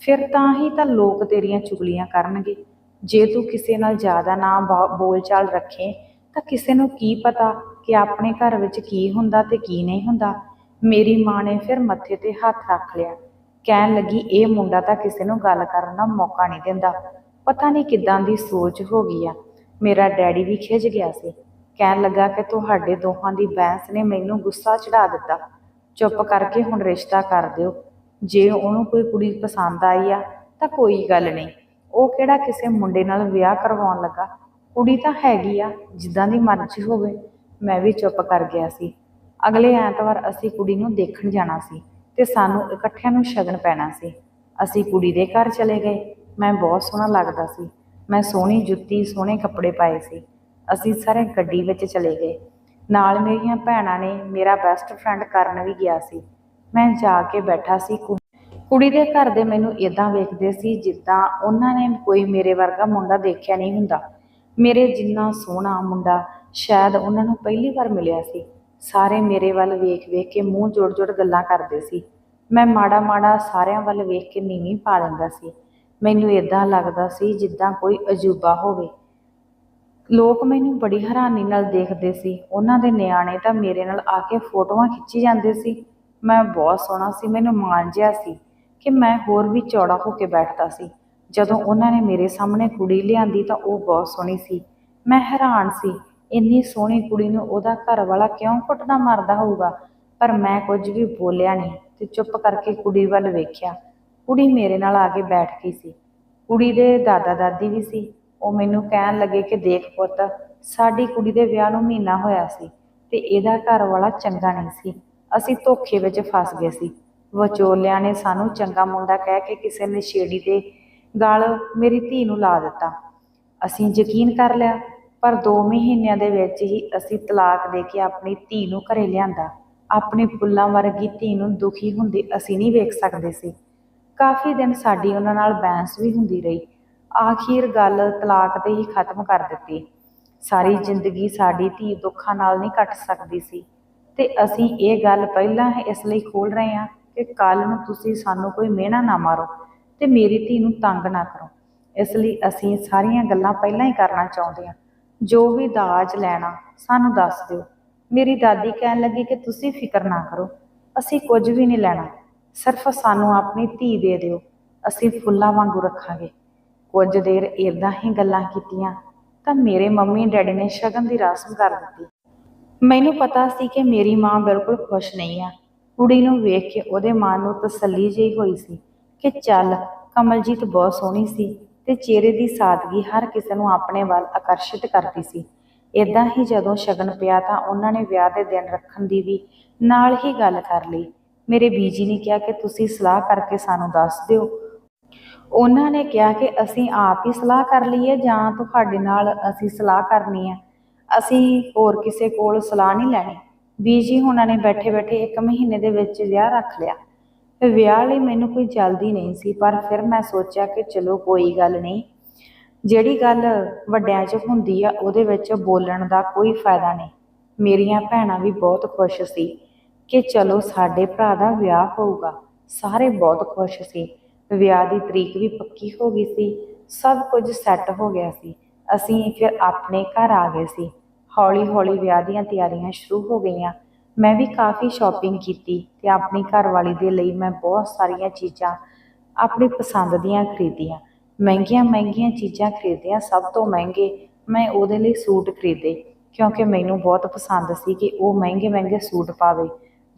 ਫਿਰ ਤਾਂ ਹੀ ਤਾਂ ਲੋਕ ਤੇਰੀਆਂ ਚੁਗਲੀਆਂ ਕਰਨਗੇ। ਜੇ ਤੂੰ ਕਿਸੇ ਨਾਲ ਜ਼ਿਆਦਾ ਨਾ ਬਾ- ਬੋਲਚਾਲ ਰੱਖੇ, ਤਾਂ ਕਿਸੇ ਨੂੰ ਕੀ ਪਤਾ ਕਿ ਆਪਣੇ ਘਰ ਵਿੱਚ ਕੀ ਹੁੰਦਾ ਤੇ ਕੀ ਨਹੀਂ ਹੁੰਦਾ। ਮੇਰੀ ਮਾਂ ਨੇ ਫਿਰ ਮੱਥੇ ਤੇ ਹੱਥ ਰੱਖ ਲਿਆ। ਕਹਿਣ ਲੱਗੀ, ਇਹ ਮੁੰਡਾ ਤਾਂ ਕਿਸੇ ਨੂੰ ਗੱਲ ਕਰਨ ਦਾ ਮੌਕਾ ਨਹੀਂ ਦਿੰਦਾ। ਪਤਾ ਨਹੀਂ ਕਿੱਦਾਂ ਦੀ ਸੋਚ ਹੋ ਗਈ ਆ। ਮੇਰਾ ਡੈਡੀ ਵੀ ਖਿਝ ਗਿਆ ਸੀ। ਕਹਿਣ ਲੱਗਾ ਕਿ ਤੁਹਾਡੇ ਦੋਹਾਂ ਦੀ ਬਹਿਸ ਨੇ ਮੈਨੂੰ ਗੁੱਸਾ ਚੜਾ ਦਿੱਤਾ। ਚੁੱਪ ਕਰਕੇ ਹੁਣ ਰਿਸ਼ਤਾ ਕਰ ਦਿਓ। ਜੇ ਉਹਨੂੰ ਕੋਈ ਕੁੜੀ ਪਸੰਦ ਆਈ ਆ, ਤਾਂ ਕੋਈ ਗੱਲ ਨਹੀਂ। ਉਹ ਕਿਹੜਾ ਕਿਸੇ ਮੁੰਡੇ ਨਾਲ ਵਿਆਹ ਕਰਵਾਉਣ ਲੱਗਾ? ਕੁੜੀ ਤਾਂ ਹੈਗੀ ਆ, ਜਿੱਦਾਂ ਦੀ ਮਰਜ਼ੀ ਹੋਵੇ। ਮੈਂ ਵੀ ਚੁੱਪ ਕਰ ਗਿਆ ਸੀ। ਅਗਲੇ ਐਤਵਾਰ ਅਸੀਂ ਕੁੜੀ ਨੂੰ ਦੇਖਣ ਜਾਣਾ ਸੀ ਤੇ ਸਾਨੂੰ ਇਕੱਠਿਆਂ ਨੂੰ ਸ਼ਗਨ ਪੈਣਾ ਸੀ। ਅਸੀਂ ਕੁੜੀ ਦੇ ਘਰ ਚਲੇ ਗਏ। ਮੈਂ ਬਹੁਤ ਸੋਹਣਾ ਲੱਗਦਾ ਸੀ। ਮੈਂ ਸੋਹਣੀ ਜੁੱਤੀ, ਸੋਹਣੇ ਕੱਪੜੇ ਪਾਏ ਸੀ। ਅਸੀਂ ਸਾਰੇ ਗੱਡੀ ਵਿੱਚ ਚਲੇ ਗਏ। ਨਾਲ ਮੇਰੀਆਂ ਭੈਣਾਂ ਨੇ ਮੇਰਾ ਬੈਸਟ ਫਰੈਂਡ ਕਰਨ ਵੀ ਗਿਆ ਸੀ। ਮੈਂ ਜਾ ਕੇ ਬੈਠਾ ਸੀ ਕੁੜੀ ਦੇ ਘਰ ਦੇ ਮੈਨੂੰ ਇਦਾਂ ਵੇਖਦੇ ਸੀ ਜਿੱਦਾਂ ਉਹਨਾਂ ਨੇ ਕੋਈ ਮੇਰੇ ਵਰਗਾ ਮੁੰਡਾ ਦੇਖਿਆ ਨਹੀਂ ਹੁੰਦਾ। ਮੇਰੇ ਜਿੰਨਾ ਸੋਹਣਾ ਮੁੰਡਾ ਸ਼ਾਇਦ ਉਹਨਾਂ ਨੂੰ ਪਹਿਲੀ ਵਾਰ ਮਿਲਿਆ ਸੀ। ਸਾਰੇ ਮੇਰੇ ਵੱਲ ਵੇਖ ਵੇਖ ਕੇ ਮੂੰਹ ਜੋੜ ਜੋੜ ਗੱਲਾਂ ਕਰਦੇ ਸੀ। ਮੈਂ ਮਾੜਾ ਮਾੜਾ ਸਾਰਿਆਂ ਵੱਲ ਵੇਖ ਕੇ ਨੀਵੀਂ ਪਾ ਲੈਂਦਾ ਸੀ। ਮੈਨੂੰ ਇਦਾਂ ਲੱਗਦਾ ਸੀ ਜਿੱਦਾਂ ਕੋਈ ਅਜੂਬਾ ਹੋਵੇ। ਲੋਕ ਮੈਨੂੰ ਬੜੀ ਹੈਰਾਨੀ ਨਾਲ ਦੇਖਦੇ ਸੀ। ਉਹਨਾਂ ਦੇ ਨਿਆਣੇ ਤਾਂ ਮੇਰੇ ਨਾਲ ਆ ਕੇ ਫੋਟੋਆਂ ਖਿੱਚੀ ਜਾਂਦੇ ਸੀ। ਮੈਂ ਬਹੁਤ ਸੋਹਣਾ ਸੀ, ਮੈਨੂੰ ਮਾਣ ਜਿਹਾ ਸੀ ਕਿ ਮੈਂ ਹੋਰ ਵੀ ਚੌੜਾ ਹੋ ਕੇ ਬੈਠਦਾ ਸੀ। ਜਦੋਂ ਉਹਨਾਂ ਨੇ ਮੇਰੇ ਸਾਹਮਣੇ ਕੁੜੀ ਲਿਆਂਦੀ ਤਾਂ ਉਹ ਬਹੁਤ ਸੋਹਣੀ ਸੀ। ਮੈਂ ਹੈਰਾਨ ਸੀ ਇੰਨੀ ਸੋਹਣੀ ਕੁੜੀ ਨੂੰ ਉਹਦਾ ਘਰ ਵਾਲਾ ਕਿਉਂ ਕੁੱਟਦਾ ਮਾਰਦਾ ਹੋਊਗਾ? ਪਰ ਮੈਂ ਕੁਝ ਵੀ ਬੋਲਿਆ ਨਹੀਂ ਤੇ ਚੁੱਪ ਕਰਕੇ ਕੁੜੀ ਵੱਲ ਵੇਖਿਆ। ਕੁੜੀ ਮੇਰੇ ਨਾਲ ਆ ਕੇ ਬੈਠ ਗਈ ਸੀ। ਕੁੜੀ ਦੇ ਦਾਦਾ ਦਾਦੀ ਵੀ ਸੀ। ਉਹ ਮੈਨੂੰ ਕਹਿਣ ਲੱਗੇ ਕਿ ਦੇਖ ਪੁੱਤ, ਸਾਡੀ ਕੁੜੀ ਦੇ ਵਿਆਹ ਨੂੰ ਮਹੀਨਾ ਹੋਇਆ ਸੀ ਤੇ ਇਹਦਾ ਘਰ ਵਾਲਾ ਚੰਗਾ ਨਹੀਂ ਸੀ। ਅਸੀਂ ਧੋਖੇ ਵਿੱਚ ਫਸ ਗਏ ਸੀ। ਵਿਚੋਲਿਆਂ ਨੇ ਸਾਨੂੰ ਚੰਗਾ ਮੁੰਡਾ ਕਹਿ ਕੇ ਕਿਸੇ ਨਸ਼ੇੜੀ ਦੇ ਗਲ ਮੇਰੀ ਧੀ ਨੂੰ ਲਾ ਦਿੱਤਾ। ਅਸੀਂ ਯਕੀਨ ਕਰ ਲਿਆ ਪਰ 2 ਮਹੀਨਿਆਂ ਦੇ ਵਿੱਚ ਹੀ ਅਸੀਂ ਤਲਾਕ ਦੇ ਕੇ ਆਪਣੀ ਧੀ ਨੂੰ ਘਰੇ ਲਿਆਂਦਾ। ਆਪਣੀ ਫੁੱਲਾਂ ਵਰਗੀ ਧੀ ਨੂੰ ਦੁਖੀ ਹੁੰਦੀ ਅਸੀਂ ਨਹੀਂ ਵੇਖ ਸਕਦੇ ਸੀ। ਕਾਫੀ ਦਿਨ ਸਾਡੀ ਉਹਨਾਂ ਨਾਲ ਬਹਿਸ ਵੀ ਹੁੰਦੀ ਰਹੀ। ਆਖਿਰ ਗੱਲ ਤਲਾਕ ਤੇ ਹੀ ਖਤਮ ਕਰ ਦਿੱਤੀ। ਸਾਰੀ ਜ਼ਿੰਦਗੀ ਸਾਡੀ ਧੀ ਦੁੱਖਾਂ ਨਾਲ ਨਹੀਂ ਕੱਟ ਸਕਦੀ ਸੀ। ਤੇ ਅਸੀਂ ਇਹ ਗੱਲ ਪਹਿਲਾਂ ਇਸ ਲਈ ਖੋਲ ਰਹੇ ਹਾਂ ਕਿ ਕੱਲ ਨੂੰ ਤੁਸੀਂ ਸਾਨੂੰ ਕੋਈ ਮਿਹਣਾ ਨਾ ਮਾਰੋ ਤੇ ਮੇਰੀ ਧੀ ਨੂੰ ਤੰਗ ਨਾ ਕਰੋ। ਇਸ ਲਈ ਅਸੀਂ ਸਾਰੀਆਂ ਗੱਲਾਂ ਪਹਿਲਾਂ ਹੀ ਕਰਨਾ ਚਾਹੁੰਦੇ ਹਾਂ। ਜੋ ਵੀ ਦਾਜ ਲੈਣਾ, ਸਾਨੂੰ ਦੱਸ ਦਿਓ। ਮੇਰੀ ਦਾਦੀ ਕਹਿਣ ਲੱਗੀ ਕਿ ਤੁਸੀਂ ਫਿਕਰ ਨਾ ਕਰੋ, ਅਸੀਂ ਕੁਝ ਵੀ ਨਹੀਂ ਲੈਣਾ, ਸਿਰਫ ਸਾਨੂੰ ਆਪਣੀ ਧੀ ਦੇ ਦਿਓ, ਅਸੀਂ ਫੁੱਲਾਂ ਵਾਂਗੂ ਰੱਖਾਂਗੇ। ਕੁਝ ਦੇਰ ਇਦਾਂ ਹੀ ਗੱਲਾਂ ਕੀਤੀਆਂ, ਤਾਂ ਮੇਰੇ ਮੰਮੀ ਡੈਡੀ ਨੇ ਸ਼ਗਨ ਦੀ ਰਸਮ ਕਰ ਦਿੱਤੀ। ਮੈਨੂੰ ਪਤਾ ਸੀ ਕਿ ਮੇਰੀ ਮਾਂ ਬਿਲਕੁਲ ਖੁਸ਼ ਨਹੀਂ ਆ। ਕੁੜੀ ਨੂੰ ਵੇਖ ਕੇ ਉਹਦੇ ਮਨ ਨੂੰ ਤਸੱਲੀ ਜਿਹੀ ਹੋਈ ਸੀ ਕਿ ਚੱਲ, ਕਮਲਜੀਤ ਬਹੁਤ ਸੋਹਣੀ ਸੀ। ਤੇ ਚਿਹਰੇ ਦੀ ਸਾਦਗੀ ਹਰ ਕਿਸੇ ਨੂੰ ਆਪਣੇ ਵੱਲ ਆਕਰਸ਼ਿਤ ਕਰਦੀ ਸੀ। ਇਦਾਂ ਹੀ ਜਦੋਂ ਸ਼ਗਨ ਪਿਆ ਤਾਂ ਉਹਨਾਂ ਨੇ ਵਿਆਹ ਦੇ ਦਿਨ ਰੱਖਣ ਦੀ ਵੀ ਨਾਲ ਹੀ ਗੱਲ ਕਰ ਲਈ। ਮੇਰੇ ਬੀਜੀ ਨੇ ਕਿਹਾ ਕਿ ਤੁਸੀਂ ਸਲਾਹ ਕਰਕੇ ਸਾਨੂੰ ਦੱਸ ਦਿਓ। ਉਹਨਾਂ ਨੇ ਕਿਹਾ ਕਿ ਅਸੀਂ ਆਪ ਹੀ ਸਲਾਹ ਕਰ ਲਈਏ ਜਾਂ ਤੁਹਾਡੇ ਨਾਲ ਅਸੀਂ ਸਲਾਹ ਕਰਨੀ ਹੈ ਅਸੀਂ ਹੋਰ ਕਿਸੇ ਕੋਲ ਸਲਾਹ ਨਹੀਂ ਲੈਣੀ। ਬੀਜੀ ਹੁਣਾਂ ਨੇ ਬੈਠੇ ਬੈਠੇ ਇੱਕ ਮਹੀਨੇ ਦੇ ਵਿੱਚ ਵਿਆਹ ਰੱਖ ਲਿਆ। ਵਿਆਹ ਲਈ ਮੈਨੂੰ ਕੋਈ ਜਲਦੀ ਨਹੀਂ ਸੀ, ਪਰ ਫਿਰ ਮੈਂ ਸੋਚਿਆ ਕਿ ਚਲੋ ਕੋਈ ਗੱਲ ਨਹੀਂ। ਜਿਹੜੀ ਗੱਲ ਵੱਡਿਆਂ 'ਚ ਹੁੰਦੀ ਆ, ਉਹਦੇ ਵਿੱਚ ਬੋਲਣ ਦਾ ਕੋਈ ਫਾਇਦਾ ਨਹੀਂ। ਮੇਰੀਆਂ ਭੈਣਾਂ ਵੀ ਬਹੁਤ ਖੁਸ਼ ਸੀ ਕਿ ਚਲੋ ਸਾਡੇ ਭਰਾ ਦਾ ਵਿਆਹ ਹੋਊਗਾ। ਸਾਰੇ ਬਹੁਤ ਖੁਸ਼ ਸੀ। ਵਿਆਹ ਦੀ ਤਰੀਕ ਵੀ ਪੱਕੀ ਹੋ ਗਈ ਸੀ। ਸਭ ਕੁਝ ਸੈੱਟ ਹੋ ਗਿਆ ਸੀ। ਅਸੀਂ ਫਿਰ ਆਪਣੇ ਘਰ ਆ ਗਏ ਸੀ। ਹੌਲੀ ਹੌਲੀ ਵਿਆਹ ਦੀਆਂ ਤਿਆਰੀਆਂ ਸ਼ੁਰੂ ਹੋ ਗਈਆਂ। ਮੈਂ ਵੀ ਕਾਫੀ ਸ਼ਾਪਿੰਗ ਕੀਤੀ ਤੇ ਆਪਣੀ ਘਰਵਾਲੀ ਦੇ ਲਈ ਮੈਂ ਬਹੁਤ ਸਾਰੀਆਂ ਚੀਜ਼ਾਂ ਆਪਣੀ ਪਸੰਦ ਦੀਆਂ ਖਰੀਦੀਆਂ। ਮਹਿੰਗੀਆਂ ਮਹਿੰਗੀਆਂ ਚੀਜ਼ਾਂ ਖਰੀਦੀਆਂ ਸਭ ਤੋਂ ਮਹਿੰਗੇ ਮੈਂ ਉਹਦੇ ਲਈ ਸੂਟ ਖਰੀਦੇ ਕਿਉਂਕਿ ਮੈਨੂੰ ਬਹੁਤ ਪਸੰਦ ਸੀ ਕਿ ਉਹ ਮਹਿੰਗੇ ਮਹਿੰਗੇ ਸੂਟ ਪਾਵੇ।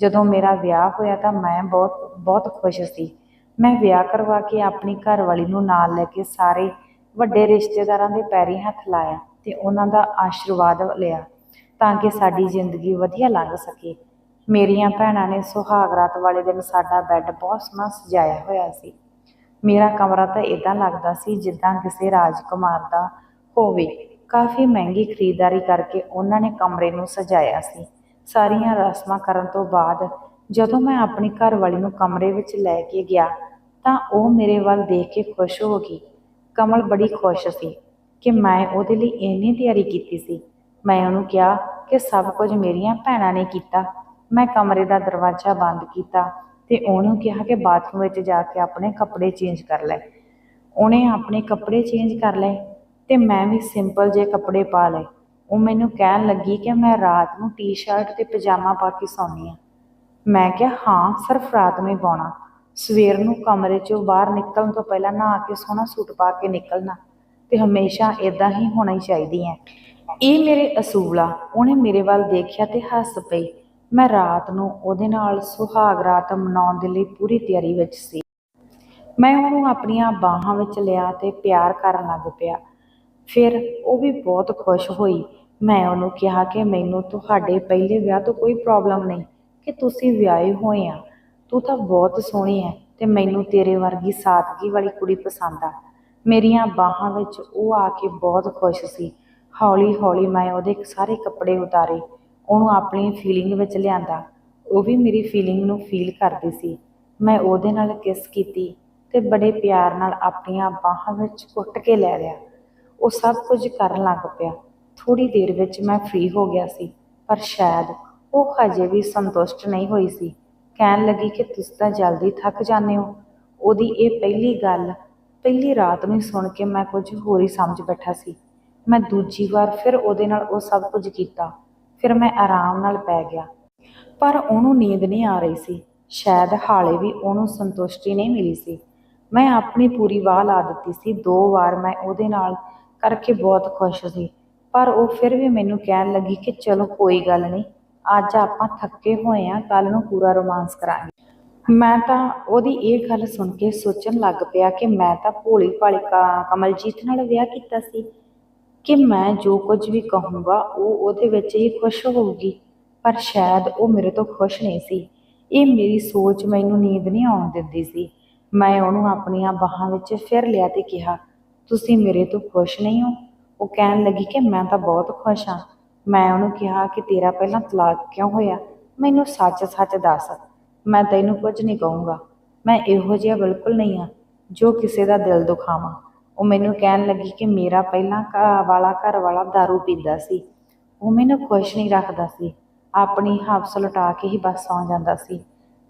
ਜਦੋਂ ਮੇਰਾ ਵਿਆਹ ਹੋਇਆ ਤਾਂ ਮੈਂ ਬਹੁਤ ਬਹੁਤ ਖੁਸ਼ ਸੀ। ਮੈਂ ਵਿਆਹ ਕਰਵਾ ਕੇ ਆਪਣੀ ਘਰਵਾਲੀ ਨੂੰ ਨਾਲ ਲੈ ਕੇ ਸਾਰੇ ਵੱਡੇ ਰਿਸ਼ਤੇਦਾਰਾਂ ਦੇ ਪੈਰੀ ਹੱਥ ਲਾਇਆ ਤੇ ਉਹਨਾਂ ਦਾ ਆਸ਼ੀਰਵਾਦ ਲਿਆ। ਤਾਂ ਕਿ ਸਾਡੀ ਜ਼ਿੰਦਗੀ ਵਧੀਆ ਲੰਘ ਸਕੇ। ਮੇਰੀਆਂ ਭੈਣਾਂ ਨੇ ਸੁਹਾਗ ਰਾਤ ਵਾਲੇ ਦਿਨ ਸਾਡਾ ਬੈੱਡ ਬਹੁਤ ਸੋਹਣਾ ਸਜਾਇਆ ਹੋਇਆ ਸੀ। ਮੇਰਾ ਕਮਰਾ ਤਾਂ ਇਦਾਂ ਲੱਗਦਾ ਸੀ ਜਿੱਦਾਂ ਕਿਸੇ ਰਾਜਕੁਮਾਰ ਦਾ ਹੋਵੇ। ਕਾਫੀ ਮਹਿੰਗੀ ਖਰੀਦਦਾਰੀ ਕਰਕੇ ਉਹਨਾਂ ਨੇ ਕਮਰੇ ਨੂੰ ਸਜਾਇਆ ਸੀ। ਸਾਰੀਆਂ ਰਸਮਾਂ ਕਰਨ ਤੋਂ ਬਾਅਦ ਜਦੋਂ ਮੈਂ ਆਪਣੀ ਘਰਵਾਲੀ ਨੂੰ ਕਮਰੇ ਵਿੱਚ ਲੈ ਕੇ ਗਿਆ ਤਾਂ ਉਹ ਮੇਰੇ ਵੱਲ ਦੇਖ ਕੇ ਖੁਸ਼ ਹੋ ਗਈ। ਕਮਲ ਬੜੀ ਖੁਸ਼ ਸੀ ਕਿ ਮੈਂ ਉਹਦੇ ਲਈ ਇੰਨੀ ਤਿਆਰੀ ਕੀਤੀ ਸੀ। ਮੈਂ ਉਹਨੂੰ ਕਿਹਾ ਕਿ ਸਭ ਕੁਝ ਮੇਰੀਆਂ ਭੈਣਾਂ ਨੇ ਕੀਤਾ। ਮੈਂ ਕਮਰੇ ਦਾ ਦਰਵਾਜ਼ਾ ਬੰਦ ਕੀਤਾ ਤੇ ਉਹਨੂੰ ਕਿਹਾ ਕਿ ਬਾਥਰੂਮ ਵਿੱਚ ਜਾ ਕੇ ਆਪਣੇ ਕੱਪੜੇ ਚੇਂਜ ਕਰ ਲੈ। ਉਹਨੇ ਆਪਣੇ ਕੱਪੜੇ ਚੇਂਜ ਕਰ ਲਏ ਤੇ ਮੈਂ ਵੀ ਸਿੰਪਲ ਜਿਹੇ ਕੱਪੜੇ ਪਾ ਲਏ। ਉਹ ਮੈਨੂੰ ਕਹਿਣ ਲੱਗੀ ਕਿ ਮੈਂ ਰਾਤ ਨੂੰ ਟੀ-ਸ਼ਰਟ ਤੇ ਪਜਾਮਾ ਪਾ ਕੇ ਸੌਂਦੀ ਆ ਮੈਂ ਕਿਹਾ, ਹਾਂ, ਸਿਰਫ ਰਾਤ ਨੂੰ ਹੀ ਪਾਉਣਾ। ਸਵੇਰ ਨੂੰ ਕਮਰੇ ਚੋਂ ਬਾਹਰ ਨਿਕਲਣ ਤੋਂ ਪਹਿਲਾਂ ਨਹਾ ਕੇ ਸੋਹਣਾ ਸੂਟ ਪਾ ਕੇ ਨਿਕਲਣਾ ਤੇ ਹਮੇਸ਼ਾ ਇਦਾਂ ਹੀ ਹੋਣਾ ਹੀ ਚਾਹੀਦੀ ਹੈ। ਇਹ ਮੇਰੇ ਅਸੂਲਾ ਉਹਨੇ ਮੇਰੇ ਵੱਲ ਦੇਖਿਆ ਤੇ ਹੱਸ ਪਈ। ਮੈਂ ਰਾਤ ਨੂੰ ਉਹਦੇ ਨਾਲ ਸੁਹਾਗ ਰਾਤ ਮਨਾਉਣ ਦੇ ਲਈ ਪੂਰੀ ਤਿਆਰੀ ਵਿੱਚ ਸੀ। ਮੈਂ ਉਹਨੂੰ ਆਪਣੀਆਂ ਬਾਹਾਂ ਵਿੱਚ ਲਿਆ ਤੇ ਪਿਆਰ ਕਰਨ ਲੱਗ ਪਿਆ। ਫਿਰ ਉਹ ਵੀ ਬਹੁਤ ਖੁਸ਼ ਹੋਈ। ਮੈਂ ਉਹਨੂੰ ਕਿਹਾ ਕਿ ਮੈਨੂੰ ਤੁਹਾਡੇ ਪਹਿਲੇ ਵਿਆਹ ਤੋਂ ਕੋਈ ਪ੍ਰੋਬਲਮ ਨਹੀਂ, ਕਿ ਤੁਸੀਂ ਵਿਆਹੇ ਹੋਏ ਆ। ਤੂੰ ਤਾਂ ਬਹੁਤ ਸੋਹਣੀ ਹੈ ਤੇ ਮੈਨੂੰ ਤੇਰੇ ਵਰਗੀ ਸਾਦਗੀ ਵਾਲੀ ਕੁੜੀ ਪਸੰਦ ਆ। ਮੇਰੀਆਂ ਬਾਹਾਂ ਵਿੱਚ ਉਹ ਆ ਕੇ ਬਹੁਤ ਖੁਸ਼ ਸੀ। ਹੌਲੀ ਹੌਲੀ ਮੈਂ ਉਹਦੇ ਸਾਰੇ ਕੱਪੜੇ ਉਤਾਰੇ, ਉਹਨੂੰ ਆਪਣੀ ਫੀਲਿੰਗ ਵਿੱਚ ਲਿਆਂਦਾ। ਉਹ ਵੀ ਮੇਰੀ ਫੀਲਿੰਗ ਨੂੰ ਫੀਲ ਕਰਦੀ ਸੀ। ਮੈਂ ਉਹਦੇ ਨਾਲ ਕਿਸ ਕੀਤੀ ਤੇ ਬੜੇ ਪਿਆਰ ਨਾਲ ਆਪਣੀਆਂ ਬਾਹਾਂ ਵਿੱਚ ਘੁੱਟ ਕੇ ਲੈ ਲਿਆ। ਉਹ ਸਭ ਕੁਝ ਕਰਨ ਲੱਗ ਪਿਆ। ਥੋੜੀ ਦੇਰ ਵਿੱਚ ਮੈਂ ਫ੍ਰੀ ਹੋ ਗਿਆ ਸੀ, ਪਰ ਸ਼ਾਇਦ ਉਹ ਹਜੇ ਵੀ ਸੰਤੁਸ਼ਟ ਨਹੀਂ ਹੋਈ ਸੀ। ਕਹਿਣ ਲੱਗੀ ਕਿ ਤੁਸੀਂ ਤਾਂ ਜਲਦੀ ਥੱਕ ਜਾਂਦੇ ਹੋ। ਉਹਦੀ ਇਹ ਪਹਿਲੀ ਗੱਲ, ਪਹਿਲੀ ਰਾਤ ਨੂੰ ਸੁਣ ਕੇ ਮੈਂ ਕੁਝ ਹੋਰ ਹੀ ਸਮਝ ਬੈਠਾ ਸੀ। ਮੈਂ ਦੂਜੀ ਵਾਰ ਫਿਰ ਉਹਦੇ ਨਾਲ ਉਹ ਸਭ ਕੁਝ ਕੀਤਾ। ਫਿਰ ਮੈਂ ਆਰਾਮ ਨਾਲ ਪੈ ਗਿਆ। ਪਰ ਉਹਨੂੰ ਨੀਂਦ ਨਹੀਂ ਆ ਰਹੀ ਸੀ। ਸ਼ਾਇਦ ਹਾਲੇ ਵੀ ਉਹਨੂੰ ਸੰਤੁਸ਼ਟੀ ਨਹੀਂ ਮਿਲੀ ਸੀ। ਮੈਂ ਆਪਣੀ ਪੂਰੀ ਵਾਹ ਲਾ ਦਿੱਤੀ ਸੀ। ਦੋ ਵਾਰ ਮੈਂ ਉਹਦੇ ਨਾਲ ਕਰਕੇ ਬਹੁਤ ਖੁਸ਼ ਸੀ। ਪਰ ਉਹ ਫਿਰ ਵੀ ਮੈਨੂੰ ਕਹਿਣ ਲੱਗੀ ਕਿ ਚਲੋ ਕੋਈ ਗੱਲ ਨਹੀਂ, ਅੱਜ ਆਪਾਂ ਥੱਕੇ ਹੋਏ ਆ ਕੱਲ ਨੂੰ ਪੂਰਾ ਰੋਮਾਂਸ ਕਰਾਂਗੇ। ਮੈਂ ਤਾਂ ਉਹਦੀ ਇਹ ਗੱਲ ਸੁਣ ਕੇ ਸੋਚਣ ਲੱਗ ਪਿਆ ਕਿ ਮੈਂ ਤਾਂ ਭੋਲੀ ਭਾਲੀ ਕ- ਕਮਲਜੀਤ ਨਾਲ ਵਿਆਹ ਕੀਤਾ ਸੀ। ਕਿ ਮੈਂ ਜੋ ਕੁਝ ਵੀ ਕਹੂੰਗਾ, ਉਹ ਉਹਦੇ ਵਿੱਚ ਹੀ ਖੁਸ਼ ਹੋਊਗੀ। ਪਰ ਸ਼ਾਇਦ ਉਹ ਮੇਰੇ ਤੋਂ ਖੁਸ਼ ਨਹੀਂ ਸੀ। ਇਹ ਮੇਰੀ ਸੋਚ ਮੈਨੂੰ ਨੀਂਦ ਨਹੀਂ ਆਉਣ ਦਿੰਦੀ ਸੀ। ਮੈਂ ਉਹਨੂੰ ਆਪਣੀਆਂ ਬਾਹਾਂ ਵਿੱਚ ਫਿਰ ਲਿਆ ਤੇ ਕਿਹਾ, ਤੁਸੀਂ ਮੇਰੇ ਤੋਂ ਖੁਸ਼ ਨਹੀਂ ਹੋ? ਉਹ ਕਹਿਣ ਲੱਗੀ ਕਿ ਮੈਂ ਤਾਂ ਬਹੁਤ ਖੁਸ਼ ਹਾਂ। ਮੈਂ ਉਹਨੂੰ ਕਿਹਾ ਕਿ ਤੇਰਾ ਪਹਿਲਾਂ ਤਲਾਕ ਕਿਉਂ ਹੋਇਆ? ਮੈਨੂੰ ਸੱਚ-ਸੱਚ ਦੱਸ। ਮੈਂ ਤੈਨੂੰ ਕੁਝ ਨਹੀਂ ਕਹੂੰਗਾ। ਮੈਂ ਇਹੋ ਜਿਹਾ ਬਿਲਕੁਲ ਨਹੀਂ ਹਾਂ ਜੋ ਕਿਸੇ ਦਾ ਦਿਲ ਦੁਖਾਵਾਂ। ਉਹ ਮੈਨੂੰ ਕਹਿਣ ਲੱਗੀ ਕਿ ਮੇਰਾ ਪਹਿਲਾਂ ਘਰ ਵਾਲਾ ਘਰ ਵਾਲਾ दारू ਪੀਂਦਾ ਸੀ। ਉਹ ਮੈਨੂੰ ਖੁਸ਼ ਨਹੀਂ ਰੱਖਦਾ ਸੀ। ਆਪਣੀ ਹਵਸ ਲੁਟਾ ਕੇ ਹੀ ਬਸ ਸੌਂ ਜਾਂਦਾ ਸੀ।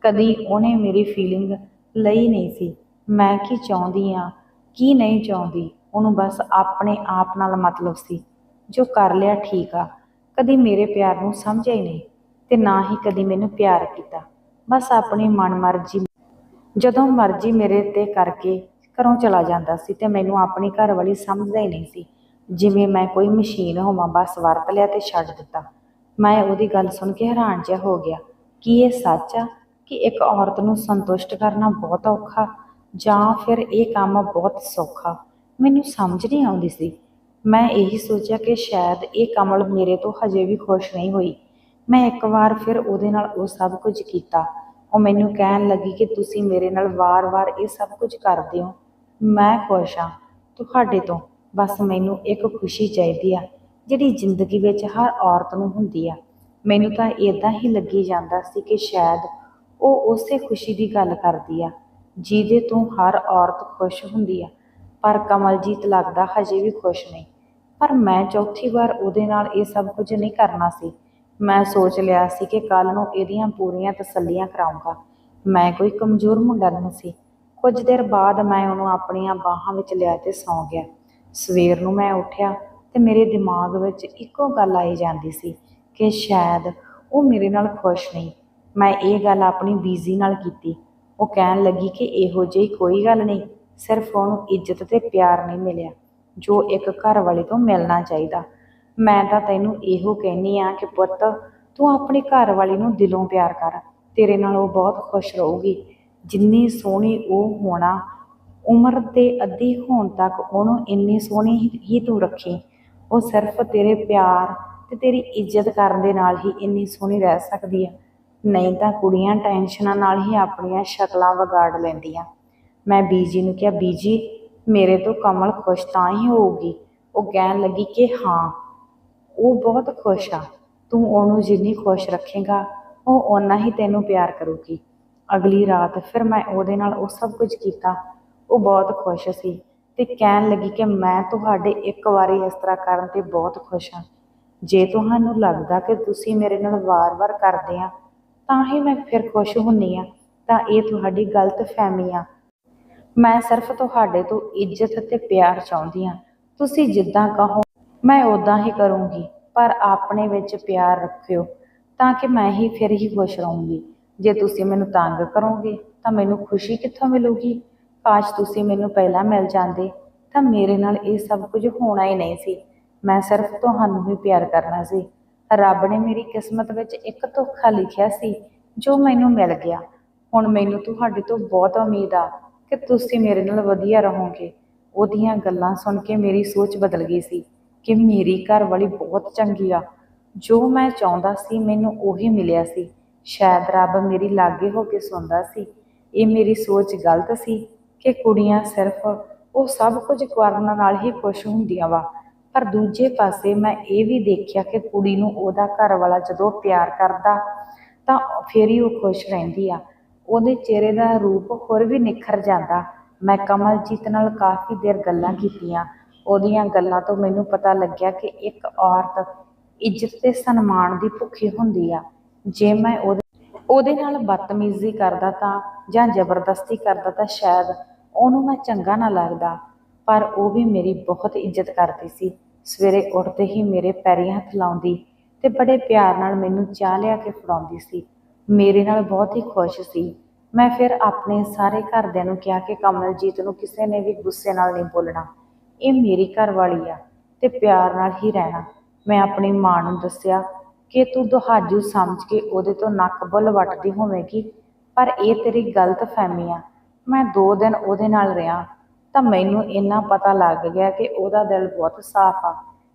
ਕਦੀ ਉਹਨੇ ਮੇਰੀ ਫੀਲਿੰਗ ਲਈ ਨਹੀਂ ਸੀ। ਮੈਂ ਕੀ ਚਾਹੁੰਦੀ ਆ ਕੀ ਨਹੀਂ ਚਾਹੁੰਦੀ, ਉਹਨੂੰ ਬਸ ਆਪਣੇ ਆਪ ਨਾਲ ਮਤਲਬ ਸੀ। ਜੋ ਕਰ ਲਿਆ ਠੀਕ ਆ, ਕਦੀ ਮੇਰੇ ਪਿਆਰ ਨੂੰ ਸਮਝਿਆ ਹੀ ਨਹੀਂ ਤੇ ਨਾ ਹੀ ਕਦੀ ਮੈਨੂੰ ਪਿਆਰ ਕੀਤਾ। ਬਸ ਆਪਣੀ ਮਨਮਰਜ਼ੀ, ਜਦੋਂ ਮਰਜ਼ੀ ਮੇਰੇ ਤੇ ਕਰਕੇ ਘਰੋਂ ਚਲਾ ਜਾਂਦਾ ਸੀ ਤੇ ਮੈਨੂੰ ਆਪਣੀ ਘਰ ਵਾਲੀ ਸਮਝਦਾ ਹੀ ਨਹੀਂ ਸੀ। ਜਿਵੇਂ ਮੈਂ ਕੋਈ ਮਸ਼ੀਨ ਹੋਵਾਂ, ਬਸ ਵਰਤ ਲਿਆ ਤੇ ਛੱਡ ਦਿੱਤਾ। ਮੈਂ ਉਹਦੀ ਗੱਲ ਸੁਣ ਕੇ ਹੈਰਾਨ ਜਿਹਾ ਹੋ ਗਿਆ। ਕੀ ਇਹ ਸੱਚ ਆ ਕਿ ਇੱਕ ਔਰਤ ਨੂੰ ਸੰਤੁਸ਼ਟ ਕਰਨਾ ਬਹੁਤ ਔਖਾ, ਜਾਂ ਫਿਰ ਇਹ ਕੰਮ ਬਹੁਤ ਸੌਖਾ? ਮੈਨੂੰ ਸਮਝ ਨਹੀਂ ਆਉਂਦੀ ਸੀ। ਮੈਂ ਇਹੀ ਸੋਚਿਆ ਕਿ ਸ਼ਾਇਦ ਇਹ ਕਮਲ ਮੇਰੇ ਤੋਂ ਹਜੇ ਵੀ ਖੁਸ਼ ਨਹੀਂ ਹੋਈ। ਮੈਂ ਇੱਕ ਵਾਰ ਫਿਰ ਉਹਦੇ ਨਾਲ ਉਹ ਸਭ ਕੁਝ ਕੀਤਾ। ਉਹ ਮੈਨੂੰ ਕਹਿਣ ਲੱਗੀ ਕਿ ਤੁਸੀਂ ਮੇਰੇ ਨਾਲ ਵਾਰ-ਵਾਰ ਇਹ ਸਭ ਕੁਝ ਕਰਦੇ ਹੋ। ਮੈਂ ਖੁਸ਼ ਹਾਂ। ਤੁਹਾਡੇ ਤੋਂ ਬਸ ਮੈਨੂੰ ਇੱਕ ਖੁਸ਼ੀ ਚਾਹੀਦੀ ਆ, ਜਿਹੜੀ ਜ਼ਿੰਦਗੀ ਵਿੱਚ ਹਰ ਔਰਤ ਨੂੰ ਹੁੰਦੀ ਆ। ਮੈਨੂੰ ਤਾਂ ਇਦਾਂ ਹੀ ਲੱਗੀ ਜਾਂਦਾ ਸੀ ਕਿ ਸ਼ਾਇਦ ਉਹ ਉਸੇ ਖੁਸ਼ੀ ਦੀ ਗੱਲ ਕਰਦੀ ਆ, ਜਿਹਦੇ ਤੋਂ ਹਰ ਔਰਤ ਖੁਸ਼ ਹੁੰਦੀ ਆ। ਪਰ ਕਮਲਜੀਤ ਲੱਗਦਾ ਹਜੇ ਵੀ ਖੁਸ਼ ਨਹੀਂ। ਪਰ ਮੈਂ ਚੌਥੀ ਵਾਰ ਉਹਦੇ ਨਾਲ ਇਹ ਸਭ ਕੁਝ ਨਹੀਂ ਕਰਨਾ ਸੀ। ਮੈਂ ਸੋਚ ਲਿਆ ਸੀ ਕਿ ਕੱਲ ਨੂੰ ਇਹਦੀਆਂ ਪੂਰੀਆਂ ਤਸੱਲੀਆਂ ਕਰਾਉਂਗਾ ਮੈਂ ਕੋਈ ਕਮਜ਼ੋਰ ਮੁੰਡਾ ਨਹੀਂ ਸੀ। ਕੁਝ ਦੇਰ ਬਾਅਦ ਮੈਂ ਉਹਨੂੰ ਆਪਣੀਆਂ ਬਾਹਾਂ ਵਿੱਚ ਲਿਆ ਤੇ ਸੌਂ ਗਿਆ। ਸਵੇਰ ਨੂੰ ਮੈਂ ਉੱਠਿਆ ਤੇ ਮੇਰੇ ਦਿਮਾਗ ਵਿੱਚ ਇੱਕੋ ਗੱਲ ਆਈ ਜਾਂਦੀ ਸੀ ਕਿ ਸ਼ਾਇਦ ਉਹ ਮੇਰੇ ਨਾਲ ਖੁਸ਼ ਨਹੀਂ। ਮੈਂ ਇਹ ਗੱਲ ਆਪਣੀ ਬੀਜ਼ੀ ਨਾਲ ਕੀਤੀ। ਉਹ ਕਹਿਣ ਲੱਗੀ ਕਿ ਇਹੋ ਜਿਹੀ ਕੋਈ ਗੱਲ ਨਹੀਂ, ਸਿਰਫ ਉਹਨੂੰ ਇੱਜ਼ਤ ਤੇ ਪਿਆਰ ਨਹੀਂ ਮਿਲਿਆ, ਜੋ ਇੱਕ ਘਰ ਵਾਲੇ ਤੋਂ ਮਿਲਣਾ ਚਾਹੀਦਾ। ਮੈਂ ਤਾਂ ਤੈਨੂੰ ਇਹੋ ਕਹਿਨੀ ਆ ਕਿ ਪੁੱਤ, ਤੂੰ ਆਪਣੀ ਘਰ ਵਾਲੀ ਨੂੰ ਦਿਲੋਂ ਪਿਆਰ ਕਰ। ਤੇਰੇ ਨਾਲ ਉਹ ਬਹੁਤ ਖੁਸ਼ ਰਹੂਗੀ। ਜਿੰਨੀ ਸੋਹਣੀ ਉਹ ਹੋਣਾ, ਉਮਰ ਦੇ ਅੱਧੀ ਹੋਣ ਤੱਕ ਉਹਨੂੰ ਇੰਨੀ ਸੋਹਣੀ ਹੀ- ਤੂੰ ਰੱਖੀ। ਉਹ ਸਿਰਫ ਤੇਰੇ ਪਿਆਰ ਤੇ ਤੇਰੀ ਇੱਜ਼ਤ ਕਰਨ ਦੇ ਨਾਲ ਹੀ ਇੰਨੀ ਸੋਹਣੀ ਰਹਿ ਸਕਦੀ ਹੈ ਨਹੀਂ ਤਾਂ ਕੁੜੀਆਂ ਟੈਨਸ਼ਨਾਂ ਨਾਲ ਹੀ ਆਪਣੀਆਂ ਸ਼ਕਲਾਂ ਵਿਗਾੜ ਲੈਂਦੀਆਂ। ਮੈਂ ਬੀਜੀ ਨੂੰ ਕਿਹਾ, ਬੀਜੀ, ਮੇਰੇ ਤੋਂ ਕਮਲ ਖੁਸ਼ ਤਾਂ ਹੀ ਹੋਊਗੀ। ਉਹ ਕਹਿਣ ਲੱਗੀ ਕਿ ਹਾਂ, ਉਹ ਬਹੁਤ ਖੁਸ਼ ਆ। ਤੂੰ ਉਹਨੂੰ ਜਿੰਨੀ ਖੁਸ਼ ਰੱਖੇਗਾ, ਉਹ ਓਨਾ ਹੀ ਤੈਨੂੰ ਪਿਆਰ ਕਰੂਗੀ। ਅਗਲੀ ਰਾਤ ਫਿਰ ਮੈਂ ਉਹਦੇ ਨਾਲ ਉਹ ਸਭ ਕੁਝ ਕੀਤਾ। ਉਹ ਬਹੁਤ ਖੁਸ਼ ਸੀ ਤੇ ਕਹਿਣ ਲੱਗੀ ਕਿ ਮੈਂ ਤੁਹਾਡੇ ਇੱਕ ਵਾਰੀ ਇਸ ਤਰ੍ਹਾਂ ਕਰਨ ਤੇ ਬਹੁਤ ਖੁਸ਼ ਹਾਂ। ਜੇ ਤੁਹਾਨੂੰ ਲੱਗਦਾ ਕਿ ਤੁਸੀਂ ਮੇਰੇ ਨਾਲ ਵਾਰ-ਵਾਰ ਕਰਦੇ ਆ, ਤਾਂ ਹੀ ਮੈਂ ਫਿਰ ਖੁਸ਼ ਹੁੰਨੀ ਆ। ਤਾਂ ਇਹ ਤੁਹਾਡੀ ਗਲਤ ਫਹਿਮੀ ਆ। ਮੈਂ ਸਿਰਫ ਤੁਹਾਡੇ ਤੋਂ ਇੱਜ਼ਤ ਤੇ ਪਿਆਰ ਚਾਹੁੰਦੀ ਹਾਂ ਤੁਸੀਂ ਜਿੱਦਾਂ ਕਹੋ, ਮੈਂ ਉਦਾਂ ਹੀ ਕਰੂੰਗੀ, ਪਰ ਆਪਣੇ ਵਿੱਚ ਪਿਆਰ ਰੱਖਿਓ, ਤਾਂ ਕਿ ਮੈਂ ਹੀ ਫਿਰ ਹੀ ਖੁਸ਼ ਰਹੂੰਗੀ। ਜੇ ਤੁਸੀਂ ਮੈਨੂੰ ਤੰਗ ਕਰੋਗੇ, ਤਾਂ ਮੈਨੂੰ ਖੁਸ਼ੀ ਕਿੱਥੋਂ ਮਿਲੂਗੀ? ਕਾਸ਼ ਤੁਸੀਂ ਮੈਨੂੰ ਪਹਿਲਾਂ ਮਿਲ ਜਾਂਦੇ, ਤਾਂ ਮੇਰੇ ਨਾਲ ਇਹ ਸਭ ਕੁਝ ਹੋਣਾ ਹੀ ਨਹੀਂ ਸੀ। ਮੈਂ ਸਿਰਫ ਤੁਹਾਨੂੰ ਹੀ ਪਿਆਰ ਕਰਨਾ ਸੀ। ਰੱਬ ਨੇ ਮੇਰੀ ਕਿਸਮਤ ਵਿੱਚ ਇੱਕ ਧੋਖਾ ਲਿਖਿਆ ਸੀ, ਜੋ ਮੈਨੂੰ ਮਿਲ ਗਿਆ। ਹੁਣ ਮੈਨੂੰ ਤੁਹਾਡੇ ਤੋਂ ਬਹੁਤ ਉਮੀਦ ਆ ਕਿ ਤੁਸੀਂ ਮੇਰੇ ਨਾਲ ਵਧੀਆ ਰਹੋਗੇ। ਉਹਦੀਆਂ ਗੱਲਾਂ ਸੁਣ ਕੇ ਮੇਰੀ ਸੋਚ ਬਦਲ ਗਈ ਸੀ ਕਿ ਮੇਰੀ ਘਰ ਵਾਲੀ ਬਹੁਤ ਚੰਗੀ ਆ। ਜੋ ਮੈਂ ਚਾਹੁੰਦਾ ਸੀ, ਮੈਨੂੰ ਉਹੀ ਮਿਲਿਆ ਸੀ। ਸ਼ਾਇਦ ਰੱਬ ਮੇਰੀ ਲਾਗੇ ਹੋ ਕੇ ਸੁਣਦਾ ਸੀ। ਇਹ ਮੇਰੀ ਸੋਚ ਗਲਤ ਸੀ ਕਿ ਕੁੜੀਆਂ ਸਿਰਫ ਉਹ ਸਭ ਕੁਝ ਕਰਨ ਨਾਲ ਹੀ ਖੁਸ਼ ਹੁੰਦੀਆਂ ਵਾ। ਪਰ ਦੂਜੇ ਪਾਸੇ ਮੈਂ ਇਹ ਵੀ ਦੇਖਿਆ ਕਿ ਕੁੜੀ ਨੂੰ ਉਹਦਾ ਘਰ ਵਾਲਾ ਜਦੋਂ ਪਿਆਰ ਕਰਦਾ, ਤਾਂ ਫਿਰ ਹੀ ਉਹ ਖੁਸ਼ ਰਹਿੰਦੀ ਆ। ਉਹਦੇ ਚਿਹਰੇ ਦਾ ਰੂਪ ਹੋਰ ਵੀ ਨਿਖਰ ਜਾਂਦਾ। ਮੈਂ ਕਮਲਜੀਤ ਨਾਲ ਕਾਫੀ ਦੇਰ ਗੱਲਾਂ ਕੀਤੀਆਂ। ਉਹਦੀਆਂ ਗੱਲਾਂ ਤੋਂ ਮੈਨੂੰ ਪਤਾ ਲੱਗਿਆ ਕਿ ਇੱਕ ਔਰਤ ਇੱਜ਼ਤ ਤੇ ਸਨਮਾਨ ਦੀ ਭੁੱਖੀ ਹੁੰਦੀ ਆ। ਜੇ ਮੈਂ ਉਹਦੇ ਉਹਦੇ ਨਾਲ ਬਦਤਮੀਜ਼ੀ ਕਰਦਾ ਤਾਂ ਜਾਂ ਜ਼ਬਰਦਸਤੀ ਕਰਦਾ ਤਾਂ ਸ਼ਾਇਦ ਉਹਨੂੰ ਮੈਂ ਚੰਗਾ ਨਾ ਲੱਗਦਾ। ਪਰ ਉਹ ਵੀ ਮੇਰੀ ਬਹੁਤ ਇੱਜ਼ਤ ਕਰਦੀ ਸੀ। ਸਵੇਰੇ ਉੱਠਦੇ ਹੀ ਮੇਰੇ ਪੈਰੀ ਹੱਥ ਲਾਉਂਦੀ ਤੇ ਬੜੇ ਪਿਆਰ ਨਾਲ ਮੈਨੂੰ ਚਾਹ ਲਿਆ ਕੇ ਫੜਾਉਂਦੀ ਸੀ। ਮੇਰੇ ਨਾਲ ਬਹੁਤ ਹੀ ਖੁਸ਼ ਸੀ। ਮੈਂ ਫਿਰ ਆਪਣੇ ਸਾਰੇ ਘਰਦਿਆਂ ਨੂੰ ਕਿਹਾ ਕਿ ਕਮਲਜੀਤ ਨੂੰ ਕਿਸੇ ਨੇ ਵੀ ਗੁੱਸੇ ਨਾਲ ਨਹੀਂ ਬੋਲਣਾ। ਇਹ ਮੇਰੀ ਘਰ ਵਾਲੀ ਆ ਤੇ ਪਿਆਰ ਨਾਲ ਹੀ ਰਹਿਣਾ। ਮੈਂ ਆਪਣੀ ਮਾਂ ਨੂੰ ਦੱਸਿਆ ਕਿ ਤੂੰ ਦੁਹਾਜੂ ਸਮਝ ਕੇ ਉਹਦੇ ਤੋਂ ਨੱਕ ਬੁੱਲ ਵੱਟਦੀ ਹੋਵੇਂਗੀ, ਪਰ ਇਹ ਤੇਰੀ ਗਲਤ ਫਹਿਮੀ ਆ। ਮੈਂ ਦੋ ਦਿਨ ਉਹਦੇ ਨਾਲ ਰਿਹਾ, ਤਾਂ ਮੈਨੂੰ ਇੰਨਾ ਪਤਾ ਲੱਗ ਗਿਆ ਕਿ ਉਹਦਾ ਦਿਲ ਬਹੁਤ ਸਾਫ਼ ਆ।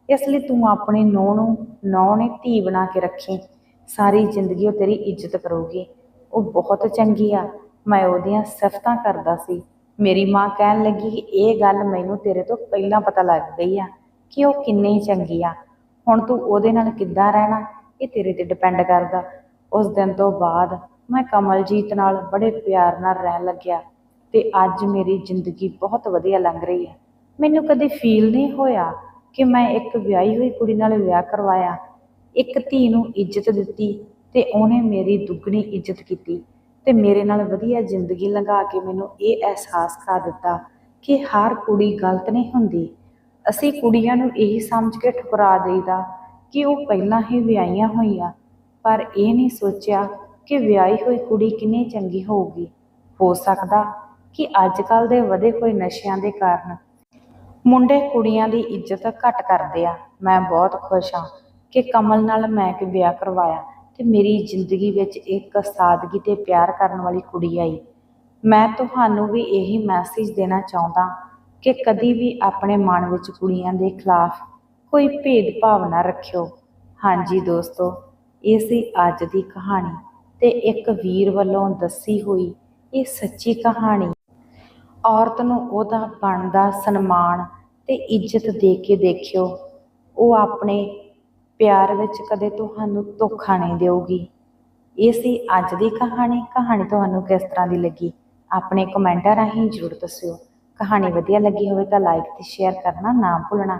ਇਸ ਲਈ ਤੂੰ ਆਪਣੀ ਨੂੰਹ ਨੂੰ ਨੌ ਨੇ ਧੀ ਬਣਾ ਕੇ ਰੱਖੀ। ਸਾਰੀ ਜ਼ਿੰਦਗੀ ਉਹ ਤੇਰੀ ਇੱਜ਼ਤ ਕਰੂਗੀ। ਉਹ ਬਹੁਤ ਚੰਗੀ ਆ। ਮੈਂ ਉਹਦੀਆਂ ਸਿਫਤਾਂ ਕਰਦਾ ਸੀ। ਮੇਰੀ ਮਾਂ ਕਹਿਣ ਲੱਗੀ ਕਿ ਇਹ ਗੱਲ ਮੈਨੂੰ ਤੇਰੇ ਤੋਂ ਪਹਿਲਾਂ ਪਤਾ ਲੱਗ ਗਈ ਆ ਕਿ ਉਹ ਕਿੰਨੀ ਚੰਗੀ ਆ। ਹੁਣ ਤੂੰ ਉਹਦੇ ਨਾਲ ਕਿੱਦਾਂ ਰਹਿਣਾ? ਇਹ ਤੇਰੇ ਤੇ ਡਿਪੈਂਡ ਕਰਦਾ। ਉਸ ਦਿਨ ਤੋਂ ਬਾਅਦ ਮੈਂ ਕਮਲਜੀਤ ਨਾਲ ਬੜੇ ਪਿਆਰ ਨਾਲ ਰਹਿਣ ਲੱਗਿਆ ਤੇ ਅੱਜ ਮੇਰੀ ਜ਼ਿੰਦਗੀ ਬਹੁਤ ਵਧੀਆ ਲੰਘ ਰਹੀ ਹੈ। ਮੈਨੂੰ ਕਦੇ ਫੀਲ ਨਹੀਂ ਹੋਇਆ ਕਿ ਮੈਂ ਇੱਕ ਵਿਆਹੀ ਹੋਈ ਕੁੜੀ ਨਾਲ ਵਿਆਹ ਕਰਵਾਇਆ। ਇੱਕ ਧੀ ਨੂੰ ਇੱਜ਼ਤ ਦਿੱਤੀ ਤੇ ਉਹਨੇ ਮੇਰੀ ਦੁੱਗਣੀ ਇੱਜ਼ਤ ਕੀਤੀ ਤੇ ਮੇਰੇ ਨਾਲ ਵਧੀਆ ਜ਼ਿੰਦਗੀ ਲੰਘਾ ਕੇ ਮੈਨੂੰ ਇਹ ਅਹਿਸਾਸ ਕਰਾ ਦਿੱਤਾ ਕਿ ਹਰ ਕੁੜੀ ਗਲਤ ਨਹੀਂ ਹੁੰਦੀ। ਅਸੀਂ ਕੁੜੀਆਂ ਨੂੰ ਇਹੀ ਸਮਝ ਕੇ ਠੁਕਰਾ ਦੇਈਦਾ ਕਿ ਉਹ ਪਹਿਲਾਂ ਹੀ ਵਿਆਹੀਆਂ ਹੋਈਆਂ, ਪਰ ਇਹ ਨਹੀਂ ਸੋਚਿਆ ਕਿ ਵਿਆਹੀ ਹੋਈ ਕੁੜੀ ਕਿੰਨੀ ਚੰਗੀ ਹੋਊਗੀ। ਹੋ ਸਕਦਾ ਕਿ ਅੱਜ ਕੱਲ ਦੇ ਵਧੇ ਹੋਏ ਨਸ਼ਿਆਂ ਦੇ ਕਾਰਨ ਮੁੰਡੇ ਕੁੜੀਆਂ ਦੀ ਇੱਜ਼ਤ ਘੱਟ ਕਰਦੇ ਆ। ਮੈਂ ਬਹੁਤ ਖੁਸ਼ ਹਾਂ ਕਿ ਕਮਲ ਨਾਲ ਮੈਂ ਕਿ ਵਿਆਹ ਕਰਵਾਇਆ ਤੇ ਮੇਰੀ ਜ਼ਿੰਦਗੀ ਵਿੱਚ ਇੱਕ ਸਾਦਗੀ ਤੇ ਪਿਆਰ ਕਰਨ ਵਾਲੀ ਕੁੜੀ ਆਈ। ਮੈਂ ਤੁਹਾਨੂੰ ਵੀ ਇਹੀ ਮੈਸੇਜ ਦੇਣਾ ਚਾਹੁੰਦਾ ਕਿ ਕਦੀ ਵੀ ਆਪਣੇ ਮਨ ਵਿੱਚ ਕੁੜੀਆਂ ਦੇ ਖਿਲਾਫ ਕੋਈ ਭੇਦਭਾਵ ਨਾ ਰੱਖਿਓ। ਹਾਂਜੀ ਦੋਸਤੋ ਇਹ ਸੀ ਅੱਜ ਦੀ ਕਹਾਣੀ ਤੇ ਇੱਕ ਵੀਰ ਵੱਲੋਂ ਦੱਸੀ ਹੋਈ ਇਹ ਸੱਚੀ ਕਹਾਣੀ। ਔਰਤ ਨੂੰ ਉਹਦਾ ਬਣਦਾ ਸਨਮਾਨ ਤੇ ਇੱਜ਼ਤ ਦੇ ਕੇ ਦੇਖਿਓ। ਉਹ ਆਪਣੇ ਪਿਆਰ ਵਿੱਚ ਕਦੇ ਤੁਹਾਨੂੰ ਧੋਖਾ ਨਹੀਂ ਦੇਊਗੀ। ਇਹ ਸੀ ਅੱਜ ਦੀ ਕਹਾਣੀ। ਕਹਾਣੀ ਤੁਹਾਨੂੰ ਕਿਸ ਤਰ੍ਹਾਂ ਦੀ ਲੱਗੀ? ਆਪਣੇ ਕਮੈਂਟਾਂ ਰਾਹੀਂ ਜ਼ਰੂਰ ਦੱਸਿਓ। ਕਹਾਣੀ ਵਧੀਆ ਲੱਗੀ ਹੋਵੇ ਤਾਂ ਲਾਈਕ ਤੇ ਸ਼ੇਅਰ ਕਰਨਾ ਨਾ ਭੁੱਲਣਾ।